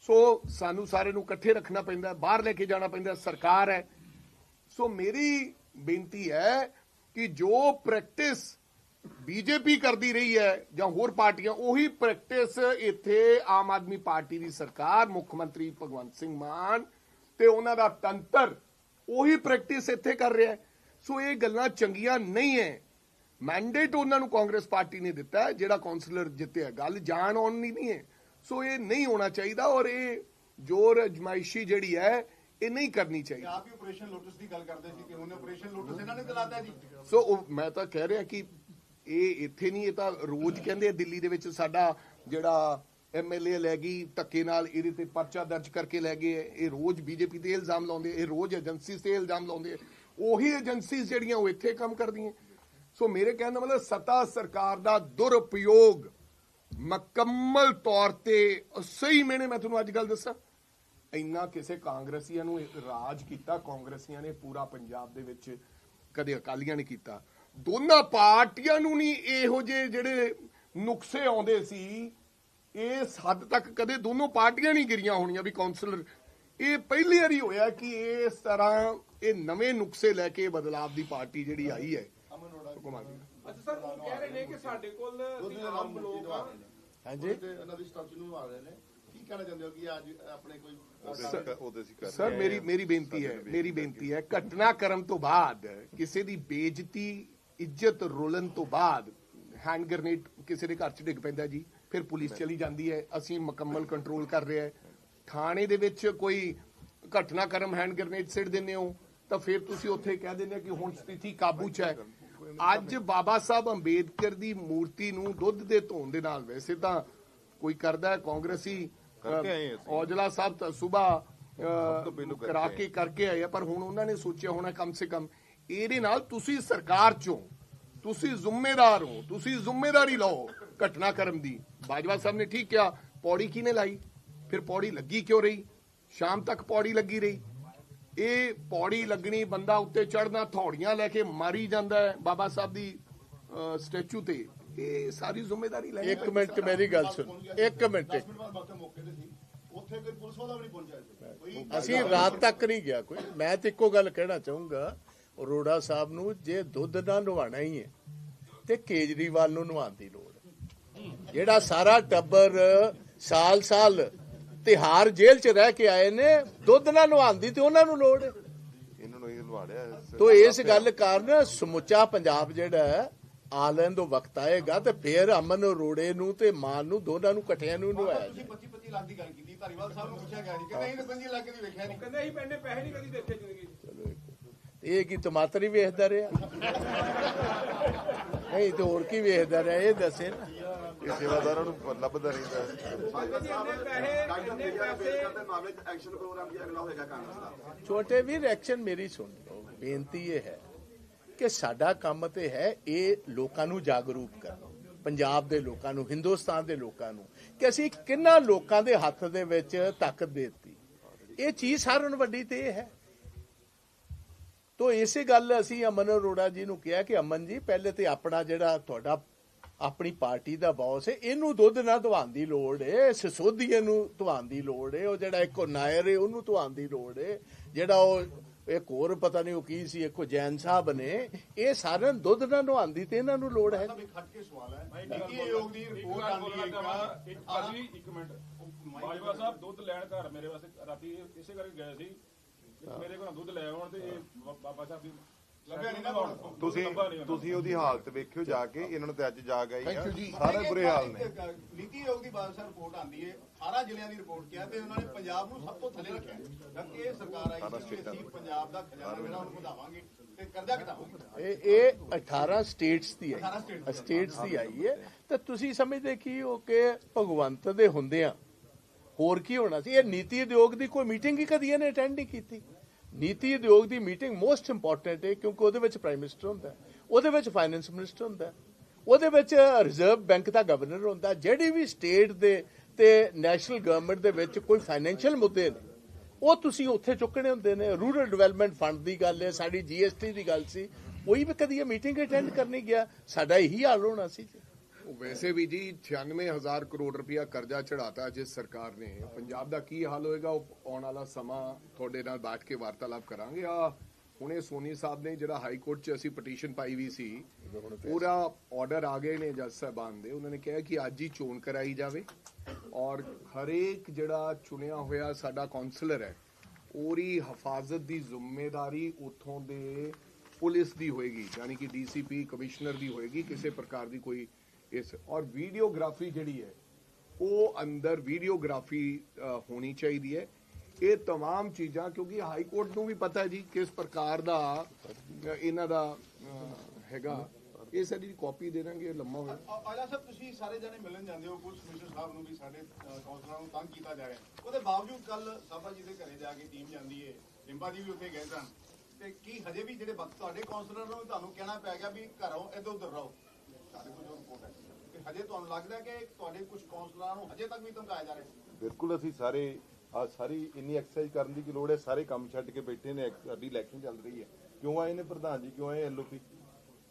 ਸੋ ਸਾਨੂੰ ਸਾਰੇ ਨੂੰ ਇਕੱਠੇ ਰੱਖਣਾ ਪੈਂਦਾ ਬਾਹਰ ਲੈ ਕੇ ਜਾਣਾ ਪੈਂਦਾ ਸਰਕਾਰ ਹੈ। ਸੋ ਮੇਰੀ ਬੇਨਤੀ ਹੈ ਕਿ ਜੋ ਪ੍ਰੈਕਟਿਸ ਬੀਜੇਪੀ ਕਰਦੀ ਰਹੀ ਹੈ ਜਾਂ ਹੋਰ ਪਾਰਟੀਆਂ, ਉਹੀ ਪ੍ਰੈਕਟਿਸ ਇੱਥੇ ਆਮ ਆਦਮੀ ਪਾਰਟੀ ਦੀ ਸਰਕਾਰ, ਮੁੱਖ ਮੰਤਰੀ ਭਗਵੰਤ ਸਿੰਘ ਮਾਨ ਤੇ ਉਹਨਾਂ ਦਾ ਤੰਤਰ, ਉਹੀ ਪ੍ਰੈਕਟਿਸ ਇੱਥੇ ਕਰ ਰਿਹਾ ਸੋ ਇਹ ਗੱਲਾਂ ਚੰਗੀਆਂ ਨਹੀਂ ਹੈ। ਮੈਂਡੇਟ ਉਹਨਾਂ ਨੂੰ ਕਾਂਗਰਸ ਪਾਰਟੀ ਨੇ ਦਿੱਤਾ ਜਿਹੜਾ ਕਾਉਂਸਲਰ ਜਿੱਤਿਆ। ਗੱਲ ਜਾਣ ਆਉਣ ਦੀ ਨਹੀਂ ਹੈ। ਸੋ ਇਹ ਨਹੀਂ ਹੋਣਾ ਚਾਹੀਦਾ ਔਰ ਇਹ ਜੋਰ ਅਜਮਾਇਸ਼ੀ ਜਿਹੜੀ ਹੈ ਇਹ ਨਹੀਂ ਕਰਨੀ ਚਾਹੀਦੀ। ਆਪ ਹੀ ਆਪਰੇਸ਼ਨ ਲੋਟਸ ਦੀ ਗੱਲ ਕਰਦੇ ਸੀ ਕਿ ਹੁਣ ਆਪਰੇਸ਼ਨ ਲੋਟਸ ਇਹਨਾਂ ਨੇ ਚਲਾਤਾ ਜੀ। ਸੋ ਮੈਂ ਤਾਂ ਕਹਿ ਰਿਹਾ ਕਿ ਇਹ ਇੱਥੇ ਨਹੀਂ ਇਹ ਤਾਂ ਰੋਜ਼ ਕਹਿੰਦੇ ਆ ਦਿੱਲੀ ਦੇ ਵਿੱਚ ਸਾਡਾ ਜਿਹੜਾ ਐਮਐਲਏ ਲੈ ਗਈ ਧੱਕੇ ਨਾਲ ਇਹਦੇ ਤੇ ਪਰਚਾ ਦਰਜ ਕਰਕੇ ਲੈ ਗਏ ਇਹ ਰੋਜ਼ ਬੀਜੇਪੀ ਤੇ ਇਲਜ਼ਾਮ ਲਾਉਂਦੇ ਇਹ ਰੋਜ਼ ਏਜੰਸੀ ਤੇ ਇਲਜ਼ਾਮ ਲਾਉਂਦੇ ਉਹੀ ਏਜੰਸੀਜ਼ ਜਿਹੜੀਆਂ ਉਹ ਇੱਥੇ ਕੰਮ ਕਰਦੀਆਂ। ਸੋ ਮੇਰੇ ਕਹਿਣ ਦਾ ਮਤਲਬ ਸੱਤਾ ਸਰਕਾਰ ਦਾ ਦੁਰਉਪਯੋਗ ਮੁਕੰਮਲ ਤੌਰ ਤੇ ਸਹੀ ਮੈਨੇ ਮੈਂ ਤੁਹਾਨੂੰ ਅੱਜ ਗੱਲ ਦੱਸਾਂ। ਇੰਨਾ ਕਿਸੇ ਕਾਂਗਰਸੀਆਂ ਨੂੰ ਇਹ ਰਾਜ ਕੀਤਾ ਕਾਂਗਰਸੀਆਂ ਨੇ ਪੂਰਾ ਪੰਜਾਬ ਦੇ ਵਿੱਚ ਕਦੇ ਅਕਾਲੀਆਂ ਨੇ ਕੀਤਾ। ਦੋਨਾਂ ਪਾਰਟੀਆਂ ਨੂੰ ਨਹੀਂ ਇਹੋ ਜਿਹੇ ਜਿਹੜੇ ਨੁਕਸੇ ਆਉਂਦੇ ਸੀ ਇਸ ਹੱਦ ਤੱਕ ਕਦੇ ਦੋਨੋਂ ਪਾਰਟੀਆਂ ਨਹੀਂ ਗਿਰੀਆਂ ਹੋਣੀਆਂ ਵੀ ਕਾਉਂਸਲਰ ਇਹ ਪਹਿਲੀ ਵਾਰੀ ਹੋਇਆ ਕਿ ਇਸ ਤਰ੍ਹਾਂ ਇਹ ਨਵੇਂ ਨੁਕਸੇ ਲੈ ਕੇ ਬਦਲਾਵ ਦੀ ਪਾਰਟੀ ਜਿਹੜੀ ਆਈ ਹੈ। ਅੱਛਾ ਸਰ ਉਹ ਕਹਿ ਰਹੇ ਨੇ ਕਿ ਸਾਡੇ ਕੋਲ ਅਸੀਂ ਆਮ ਲੋਕ ਆ। ਹਾਂਜੀ। ਇਹਨਾਂ ਦੀ ਸਟਾਚੂ ਨੂੰ ਆ ਰਹੇ ਨੇ। ਕੀ ਕਹਿਣਾ ਚਾਹੁੰਦੇ ਹੋ ਕਿ ਅੱਜ ਆਪਣੇ ਕੋਈ ਉਹਦੇ ਸੀ ਕਰ ਸਰ ਮੇਰੀ ਮੇਰੀ ਬੇਨਤੀ ਹੈ ਮੇਰੀ ਬੇਨਤੀ ਹੈ ਘਟਨਾਕ੍ਰਮ ਤੋਂ ਬਾਅਦ ਕਿਸੇ ਦੀ ਬੇਇੱਜ਼ਤੀ ਇੱਜ਼ਤ ਰੋਲਣ ਤੋਂ ਬਾਅਦ ਹੈਂਡ ਗ੍ਰਨੇਡ ਕਿਸੇ ਦੇ ਘਰ 'ਚ ਡਿੱਗ ਪੈਂਦਾ ਜੀ ਫਿਰ ਪੁਲਿਸ ਚਲੀ ਜਾਂਦੀ ਹੈ ਅਸੀਂ ਮੁਕੰਮਲ ਕੰਟਰੋਲ ਕਰ ਰਹੇ ਹਾਂ। ਥਾਣੇ ਦੇ ਵਿੱਚ ਕੋਈ ਘਟਨਾਕ੍ਰਮ ਹੈਂਡ ਗ੍ਰਨੇਡ ਸਿੱਟ ਦਿੰਦੇ ਹੋ ਤਾਂ ਫਿਰ ਤੁਸੀਂ ਉੱਥੇ ਕਹਿ ਦਿੰਦੇ ਹੋ ਕਿ ਹੁਣ ਸਥਿਤੀ ਕਾਬੂ 'ਚ ਹੈ। ਅੱਜ ਬਾਬਾ ਸਾਹਿਬ ਅੰਬੇਦਕਰ ਦੀ ਮੂਰਤੀ ਨੂੰ ਦੁੱਧ ਦੇ ਧੋਣ ਦੇ ਨਾਲ ਵੈਸੇ ਤਾਂ ਕੋਈ ਕਰਦਾ ਹੈ? ਕਾਂਗਰਸੀ। ਔਜਲਾ ਸਾਹਿਬ ਤਾਂ ਸਵੇਰ ਕਰਾ ਕੇ ਕਰਕੇ ਆਏ। ਪਰ ਹੁਣ ਉਹਨਾਂ ਨੇ ਸੋਚਿਆ ਹੋਣਾ ਕਮ ਸੇ ਕਮ ਇਹਦੇ ਨਾਲ ਤੁਸੀਂ ਸਰਕਾਰ ਚੋਂ ਤੁਸੀਂ ਜ਼ਿੰਮੇਦਾਰ ਹੋ ਤੁਸੀਂ ਜ਼ਿੰਮੇਵਾਰੀ ਲਓ ਘਟਨਾਕ੍ਰਮ ਦੀ। ਬਾਜਵਾ ਸਾਹਿਬ ਨੇ ਠੀਕ ਕਿਹਾ ਪੌੜੀ ਕਿਹਨੇ ਲਾਈ? ਫਿਰ ਪੌੜੀ ਲੱਗੀ ਕਿਉਂ ਰਹੀ? ਸ਼ਾਮ ਤੱਕ ਪੌੜੀ ਲੱਗੀ ਰਹੀ। ਇਹ ਪੌੜੀ ਲੱਗਣੀ ਬੰਦਾ ਉੱਤੇ ਚੜਨਾ ਥੌੜੀਆਂ ਲੈ ਕੇ ਮਾਰੀ ਜਾਂਦਾ ਹੈ ਬਾਬਾ ਸਾਹਿਬ ਦੀ ਸਟੈਚੂ ਤੇ। ਇਹ ਸਾਰੀ ਜ਼ਿੰਮੇਵਾਰੀ ਲੈ ਇੱਕ ਮਿੰਟ ਮੇਰੀ ਗੱਲ ਸੁਣ। ਇੱਕ ਮਿੰਟ। 10 ਮਿੰਟ ਬਾਅਦ ਮੈਂ ਉੱਥੇ ਮੌਕੇ ਤੇ ਸੀ। ਉੱਥੇ ਕੋਈ ਪੁਲਿਸ ਵਾਲਾ ਵੀ ਨਹੀਂ ਪਹੁੰਚਿਆ ਇੱਥੇ। ਕੋਈ ਅਸੀਂ ਰਾਤ ਤੱਕ ਨਹੀਂ ਗਿਆ ਕੋਈ। ਮੈਂ ਤੇ ਇੱਕੋ ਗੱਲ ਕਹਿਣਾ ਚਾਹੂੰਗਾ ਅਰੋੜਾ ਸਾਹਿਬ ਨੂੰ ਜੇ ਦੁੱਧ ਨਾਲ ਨਵਾਣਾ ਹੀ ਹੈ ਤੇ ਕੇਜਰੀਵਾਲ ਨੂੰ ਨਵਾਉਣ ਦੀ ਲੋੜ ਹੈ। ਜਿਹੜਾ ਸਾਰਾ ਟੱਬਰ ਸਾਲ ਸਾਲ ਤਿਹਾਰ ਜੇਲ੍ਹ 'ਚ ਰਹਿ ਕੇ ਆਏ ਨੇ ਦੁੱਧ ਨਾਲ ਨਵਾਉਣ ਦੀ ਤੇ ਉਹਨਾਂ ਨੂੰ ਲੋੜ ਹੈ। ਇਹਨਾਂ ਨੂੰ ਇਹ ਲਵਾੜਿਆ ਤੋ ਇਸ ਗੱਲ ਕਾਰਨ ਸਮੁੱਚਾ ਪੰਜਾਬ ਜਿਹੜਾ ਹੈ, ਆ ਲੈਣ ਤੋਂ ਵਕਤ ਆਏਗਾ ਤੇ ਫੇਰ ਅਮਨ ਅਰੋੜੇ ਨੂੰ ਤੇ ਮਾਨ ਨੂੰ ਦੋਨਾਂ ਨੂੰ ਇਕੱਠਿਆਂ ਨੂੰ ਨਵਾਇਆ ਤੁਸੀਂ 25 25 ਲੱਖ ਦੀ ਗੱਲ ਕੀਤੀ ਧਾਰੀਵਾਲ ਸਾਹਿਬ ਨੂੰ ਪੁੱਛਿਆ ਗਿਆ ਜੀ ਕਹਿੰਦੇ ਅਸੀਂ ਤਾਂ 25 ਲੱਖ ਦੀ ਵੇਖਿਆ ਨਹੀਂ। ਕਹਿੰਦੇ ਅਸੀਂ ਪੈਣੇ ਪੈਸੇ ਨਹੀਂ ਕਦੀ ਦਿੱਤੇ ਜ਼ਿੰਦਗੀ 'ਚ। ਇਹ ਕੀ ਟਮਾਟਰ ਹੀ ਵੇਖਦਾ ਰਿਹਾ? (laughs) ਨਹੀਂ ਤੇ ਹੋਰ ਕੀ ਵੇਖਦਾ ਰਿਹਾ ਇਹ ਦੱਸੇ ਨਾ। ਇਹ ਸੇਵਾਦਾਰਾਂ ਨੂੰ ਲੱਭਦਾ ਰਹਿੰਦਾ ਹੈ ਛੋਟੇ ਵੀਰ ਐਕਸ਼ਨ ਮੇਰੀ ਸੁਣ ਲਓ। ਬੇਨਤੀ ਇਹ ਹੈ ਕਿ ਸਾਡਾ ਕੰਮ ਤੇ ਹੈ ਇਹ ਲੋਕਾਂ ਨੂੰ ਜਾਗਰੂਕ ਕਰਨਾ। ਪੰਜਾਬ ਦੇ ਲੋਕਾਂ ਨੂੰ, ਹਿੰਦੁਸਤਾਨ ਦੇ ਲੋਕਾਂ ਨੂੰ ਕਿ ਅਸੀਂ ਕਿੰਨਾ ਲੋਕਾਂ ਦੇ ਹੱਥ ਦੇ ਵਿੱਚ ਤਾਕਤ ਦੇ ਦਿੱਤੀ। ਇਹ ਚੀਜ਼ ਸਾਰਿਆਂ ਨੂੰ ਵੱਡੀ ਤੇ ਇਹ ਹੈ। ਤੋ ਇਸੇ ਗੱਲ ਅਸੀਂ ਅਮਨ ਅਰੋੜਾ ਜੀ ਨੂੰ ਕਿਹਾ ਕਿ ਅਮਨ ਜੀ, ਪਹਿਲੇ ਤੇ ਆਪਣਾ ਜਿਹੜਾ ਤੁਹਾਡਾ ਆਪਣੀ ਪਾਰਟੀ ਦਾ ਬੌਸ ਹੈ ਇਹਨੂੰ ਦੁੱਧ ਨਾ ਧਵਾਉਣ ਦੀ ਲੋੜ ਹੈ ਸਸੋਧੀਏ ਨੂੰ ਧਵਾਉਣ ਦੀ ਲੋੜ ਹੈ ਉਹ ਜਿਹੜਾ ਇੱਕੋ ਨਾਇਰ ਹੈ ਉਹਨੂੰ ਧਵਾਉਣ ਦੀ ਲੋੜ ਹੈ ਜਿਹੜਾ ਉਹ ਇੱਕ ਹੋਰ ਪਤਾ ਨਹੀਂ ਉਹ ਕੀ ਸੀ ਇੱਕੋ ਜੈਨ ਸਾਹਿਬ ਨੇ ਇਹ ਸਾਰਿਆਂ ਨੂੰ ਦੁੱਧ ਨਾ ਨਵਾਉਣ ਦੀ ਤੇ ਇਹਨਾਂ ਨੂੰ ਲੋੜ ਹੈ। ਖੱਟ ਕੇ ਸਵਾਲ ਹੈ। ਨੀਤੀ ਆਯੋਗ ਦੀ ਰਿਪੋਰਟ ਆਂਦੀ ਹੈ ਇੱਕ ਭਾਜੀ ਇੱਕ ਮਿੰਟ। ਬਾਜਵਾ ਸਾਹਿਬ ਦੁੱਧ ਲੈਣ ਘਰ ਮੇਰੇ ਵਾਸਤੇ ਰਾਤੀ ਇਸੇ ਕਰਕੇ ਗਏ ਸੀ। ਕਿ ਮੇਰੇ ਕੋਲ ਦੁੱਧ ਲੈ ਆਉਣ ਤੇ ਬਾਬਾ ਸਾਹਿਬ ਦੀ ਲੱਭਿਆ ਨਹੀਂ ਨਾ ਤੁਹਾਨੂੰ। ਤੁਸੀਂ ਲੱਭਾ ਨਹੀਂ ਉਹਨਾਂ ਨੂੰ। ਤੁਸੀਂ ਉਹਦੀ ਹਾਲਤ ਵੇਖਿਓ ਜਾ ਕੇ ਇਹਨਾਂ ਨੂੰ ਤੇ ਅੱਜ ਜਾਗ ਆਈ ਆ। ਸਾਰੇ ਬੁਰੇ ਹਾਲ ਨੇ। ਨੀਤੀ ਆਯੋਗ ਦੀ ਬਾਦਸ਼ਾਹ ਰਿਪੋਰਟ ਆਂਦੀ ਹੈ 18 ਜ਼ਿਲ੍ਹਿਆਂ ਦੀ ਰਿਪੋਰਟ ਕਿਹਾ ਤੇ ਉਹਨਾਂ ਨੇ ਪੰਜਾਬ ਨੂੰ ਸਭ ਤੋਂ ਥੱਲੇ ਰੱਖਿਆ। ਜਦਕਿ ਇਹ ਸਰਕਾਰ ਆਈ ਸੀ ਕਿ ਅਸੀਂ ਪੰਜਾਬ ਦਾ ਖਜ਼ਾਨਾ ਜਿਹੜਾ ਉਹਨੂੰ ਵਧਾਵਾਂਗੇ ਤੇ ਕਰਜ਼ਾ ਘਟਾਵਾਂਗੇ। ਇਹ ਇਹ 18 ਸਟੇਟਸ ਦੀ 18 ਆਈ। states ਸਟੇਟਸ ਦੀ ਆਈ ਹੈ ਤਾਂ ਤੁਸੀਂ ਸਮਝਦੇ ਕੀ ਹੋ ਕਿ ਭਗਵੰਤ ਦੇ ਹੁੰਦਿਆਂ ਹੋਰ ਕੀ ਹੋਣਾ ਸੀ? ਇਹ ਨੀਤੀ ਉਦਯੋਗ ਦੀ ਕੋਈ ਮੀਟਿੰਗ ਹੀ ਕਦੀ ਇਹਨੇ ਅਟੈਂਡ ਨਹੀਂ ਕੀਤੀ। ਨੀਤੀ ਉਦਯੋਗ ਦੀ ਮੀਟਿੰਗ ਮੋਸਟ ਇੰਪੋਰਟੈਂਟ ਹੈ ਕਿਉਂਕਿ ਉਹਦੇ ਵਿੱਚ ਪ੍ਰਾਈਮ ਮਿਨਿਸਟਰ ਹੁੰਦਾ ਉਹਦੇ ਵਿੱਚ ਫਾਈਨੈਂਸ ਮਿਨਿਸਟਰ ਹੁੰਦਾ ਉਹਦੇ ਵਿੱਚ ਰਿਜ਼ਰਵ ਬੈਂਕ ਦਾ ਗਵਰਨਰ ਹੁੰਦਾ ਜਿਹੜੀ ਵੀ ਸਟੇਟ ਦੇ ਤੇ ਨੈਸ਼ਨਲ ਗਵਰਨਮੈਂਟ ਦੇ ਵਿੱਚ ਕੋਈ ਫਾਈਨੈਂਸ਼ੀਅਲ ਮੁੱਦੇ ਨੇ, ਉਹ ਤੁਸੀਂ ਉੱਥੇ ਚੁੱਕਣੇ ਹੁੰਦੇ ਨੇ, ਰੂਰਲ ਡਿਵੈਲਪਮੈਂਟ ਫੰਡ ਦੀ ਗੱਲ ਹੈ, ਸਾਡੀ ਜੀਐਸਟੀ ਦੀ ਗੱਲ ਸੀ, ਕੋਈ ਵੀ ਕਦੀ ਇਹ ਮੀਟਿੰਗ ਅਟੈਂਡ ਕਰਨੀ ਗਿਆ, ਸਾਡਾ ਇਹੀ ਹਾਲ ਹੋਣਾ ਸੀ ਵੈਸੇ ਵੀ ਜੀ 96000 ਕਰੋੜ ਰੁਪਇਆ ਕਰਜ਼ਾ ਚੜਾਤਾ ਜਿਸ ਸਰਕਾਰ ਨੇ। ਪੰਜਾਬ ਦਾ ਕੀ ਹਾਲ ਹੋਏਗਾ? ਉਹ ਆਉਣ ਵਾਲਾ ਸਮਾਂ ਤੁਹਾਡੇ ਨਾਲ ਬੈਠ ਕੇ ਵਾਰਤਾਲਾਪ ਕਰਾਂਗੇ। ਆ ਹੁਣੇ ਸੋਨੀ ਸਾਹਿਬ ਨੇ ਜਿਹੜਾ ਹਾਈ ਕੋਰਟ 'ਚ ਅਸੀਂ ਪਟੀਸ਼ਨ ਪਾਈ ਵੀ ਸੀ, ਪੂਰਾ ਆਰਡਰ ਆ ਗਏ ਨੇ ਜੱਜ ਸਾਹਿਬਾਨ ਦੇ। ਉਹਨਾਂ ਨੇ ਕਿਹਾ ਕਿ ਅੱਜ ਹੀ ਚੋਣ ਕਰਾਈ ਜਾਵੇ ਔਰ ਹਰੇਕ ਜਿਹੜਾ ਚੁਣਿਆ ਹੋਇਆ ਸਾਡਾ ਕਾਉਂਸਲਰ ਹੈ, ਉਹਦੀ ਹਿਫਾਜ਼ਤ ਦੀ ਜ਼ਿੰਮੇਵਾਰੀ ਉਥੋਂ ਦੇ ਪੁਲਿਸ ਦੀ ਹੋਏਗੀ, ਯਾਨੀ ਕਿ ਡੀਸੀਪੀ ਕਮਿਸ਼ਨਰ ਦੀ ਹੋਏਗੀ, ਕਿਸੇ ਪ੍ਰਕਾਰ ਦੀ ਕੋਈ ਇਸ ਔਰ ਵੀਡੀਓਗ੍ਰਾਫੀ ਜਿਹੜੀ ਹੈ ਉਹ ਅੰਦਰ ਵੀਡੀਓਗ੍ਰਾਫੀ ਅ, ਹੋਣੀ ਚਾਹੀਦੀ ਹੈ ਇਹ तमाम ਚੀਜ਼ਾਂ ਕਿਉਂਕਿ ਹਾਈ ਕੋਰਟ ਨੂੰ ਵੀ ਪਤਾ ਹੈ ਜੀ ਕਿਸ ਪ੍ਰਕਾਰ ਦਾ ਅ, ਇਹਨਾਂ ਦਾ ਅ, ਹੈਗਾ ਇਹ ਸਾਡੀ ਕਾਪੀ ਦੇ ਦਾਂਗੇ ਲੰਮਾ ਹੋਇਆ ਆਲਾ ਸਾਹਿਬ ਤੁਸੀਂ ਸਾਰੇ ਜਣੇ ਮਿਲਣ ਜਾਂਦੇ ਹੋ ਕੁਝ ਕਮਿਸ਼ਨਰ ਸਾਹਿਬ ਨੂੰ ਵੀ ਸਾਡੇ ਅ, ਕੌਂਸਲਰਾਂ ਨੂੰ ਤੰਗ ਕੀਤਾ ਜਾ ਰਿਹਾ ਉਹਦੇ ਬਾਵਜੂਦ ਕੱਲ ਸਾਬਾ ਜੀ ਦੇ ਘਰੇ ਜਾ ਕੇ ਟੀਮ ਜਾਂਦੀ ਹੈ ਡਿੰਬਾ ਜੀ ਵੀ ਉੱਥੇ ਗਏ ਸਨ ਤੇ ਕੀ ਹਜੇ ਵੀ ਜਿਹੜੇ ਵਕਤ ਤੁਹਾਡੇ ਕੌਂਸਲਰ ਨੂੰ ਤੁਹਾਨੂੰ ਕਹਿਣਾ ਪੈ ਗਿਆ ਵੀ ਘਰੋਂ ਇੱਧਰ ਉੱਧਰ ਰਹੋ ਸਾਡੇ ਕੋਲ ਜੋ ਰਿਪੋਰਟ ਹੈ। ਕਿ ਹਜੇ ਤੁਹਾਨੂੰ ਲੱਗਦਾ ਕਿ ਤੁਹਾਡੇ ਕੁਝ ਕੌਂਸਲਰਾਂ ਨੂੰ ਹਜੇ ਤੱਕ ਵੀ ਧਮਕਾਇਆ ਜਾ ਰਿਹਾ ਬਿਲਕੁਲ, ਅਸੀਂ ਸਾਰੇ, ਆ ਸਾਰੀ ਇੰਨੀ ਐਕਸਰਸਾਈਜ਼ ਕਰਨ ਦੀ ਕੀ ਲੋੜ ਹੈ? ਸਾਰੇ ਕੰਮ ਛੱਡ ਕੇ ਬੈਠੇ ਨੇ, ਸਾਡੀ ਇਲੈਕਸ਼ਨ ਚੱਲ ਰਹੀ ਹੈ। ਕਿਉਂ ਆਏ ਨੇ ਪ੍ਰਧਾਨ ਜੀ? ਕਿਉਂ ਆਏ ਐਲਓਪੀ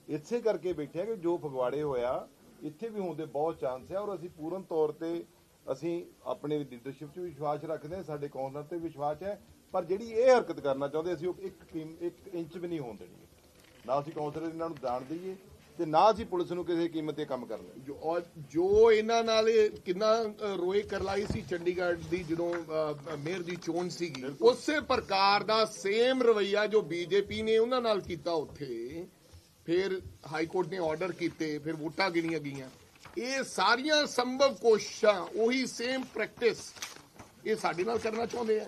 ਇੱਥੇ ਕਰਕੇ ਬੈਠੇ ਆ ਕਿ ਜੋ ਫਗਵਾੜੇ ਹੋਇਆ, ਇੱਥੇ ਵੀ ਹੋਣ ਦੇ ਬਹੁਤ ਚਾਂਸ ਹੈ ਔਰ ਅਸੀਂ ਪੂਰਨ ਤੌਰ ਤੇ ਅਸੀਂ ਆਪਣੇ ਲੀਡਰਸ਼ਿਪ 'ਚ ਵਿਸ਼ਵਾਸ ਰੱਖਦੇ ਹਾਂ, ਸਾਡੇ ਕੌਂਸਲਰ ਤੇ ਵਿਸ਼ਵਾਸ ਹੈ। ਪਰ ਜਿਹੜੀ ਇਹ ਹਰਕਤ ਕਰਨਾ ਚਾਹੁੰਦੇ, ਅਸੀਂ ਉਹ ਇੱਕ ਟੀਮ ਇੱਕ ਇੰਚ ਵੀ ਨਹੀਂ ਹੋਣ ਦੇਣੀ। ਨਾ ਅਸੀਂ ਕੌਂਸਲਰ ਇਹਨਾਂ ਨੂੰ ਜਾਣ ਦਈਏ ਤੇ ਨਾ ਅਸੀਂ ਪੁਲਿਸ ਨੂੰ ਕਿਸੇ ਕੀਮਤ ਤੇ ਕੰਮ ਕਰਨ ਜੋ ਔਰ ਜੋ ਇਹਨਾਂ ਨਾਲ ਇਹ ਕਿੰਨਾ ਅ, ਰੋਏ ਕਰਲਾਈ ਸੀ ਚੰਡੀਗੜ੍ਹ ਦੀ ਜਦੋਂ ਅ, ਮੇਅਰ ਦੀ ਚੋਣ ਸੀਗੀ ਉਸੇ ਪ੍ਰਕਾਰ ਦਾ ਸੇਮ ਰਵਈਆ ਜੋ ਬੀਜੇਪੀ ਨੇ ਉਹਨਾਂ ਨਾਲ ਕੀਤਾ ਉੱਥੇ ਫਿਰ ਹਾਈ ਕੋਰਟ ਨੇ ਆਰਡਰ ਕੀਤੇ ਫਿਰ ਵੋਟਾਂ ਗਿਣੀਆਂ ਗਈਆਂ। ਇਹ ਸਾਰੀਆਂ ਸੰਭਵ ਕੋਸ਼ਿਸ਼ਾਂ ਉਹੀ ਸੇਮ ਪ੍ਰੈਕਟਿਸ ਇਹ ਸਾਡੇ ਨਾਲ ਕਰਨਾ ਚਾਹੁੰਦੇ ਆ।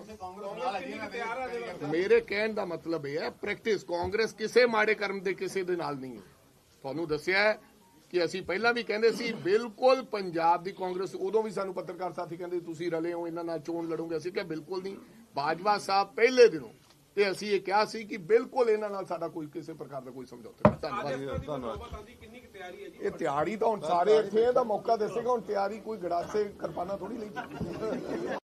ਮੇਰੇ ਕਹਿਣ ਦਾ ਮਤਲਬ ਇਹ ਹੈ ਪ੍ਰੈਕਟਿਸ ਕਾਂਗਰਸ ਕਿਸੇ ਮਾੜੇ ਕਰਮ ਦੇ ਕਿਸੇ ਦੇ ਨਾਲ ਨਹੀਂ ਹੈ। ਤੁਹਾਨੂੰ ਦੱਸਿਆ ਕਿ ਅਸੀਂ ਪਹਿਲਾਂ ਵੀ ਕਹਿੰਦੇ ਸੀ ਬਿਲਕੁਲ ਪੰਜਾਬ ਦੀ ਕਾਂਗਰਸ ਉਦੋਂ ਵੀ ਸਾਨੂੰ ਪੱਤਰਕਾਰ ਸਾਥੀ ਕਹਿੰਦੇ ਤੁਸੀਂ ਰਲੇ ਹੋ ਇਹਨਾਂ ਨਾਲ ਚੋਣ ਲੜੋਗੇ। ਅਸੀਂ ਕਿਹਾ ਬਿਲਕੁਲ ਨਹੀਂ। ਬਾਜਵਾ ਸਾਹਿਬ ਪਹਿਲੇ ਦਿਨੋਂ ਤੇ ਅਸੀਂ ਇਹ ਕਿਹਾ ਸੀ ਕਿ ਬਿਲਕੁਲ ਇਹਨਾਂ ਨਾਲ ਸਾਡਾ ਕੋਈ ਕਿਸੇ ਪ੍ਰਕਾਰ ਦਾ ਕੋਈ ਸਮਝੌਤਾ ਨਹੀਂ। ਧੰਨਵਾਦ ਦੀ ਧੰਨਵਾਦ। ਇਹ ਤਿਆਰੀ ਤਾਂ ਹੁਣ ਸਾਰੇ ਇੱਥੇ ਇਹਦਾ ਮੌਕਾ ਦੱਸੇਗਾ ਹੁਣ ਤਿਆਰੀ ਕੋਈ ਗੜਾਸੇ ਕਿਰਪਾਨਾ ਥੋੜੀ ਲਈ।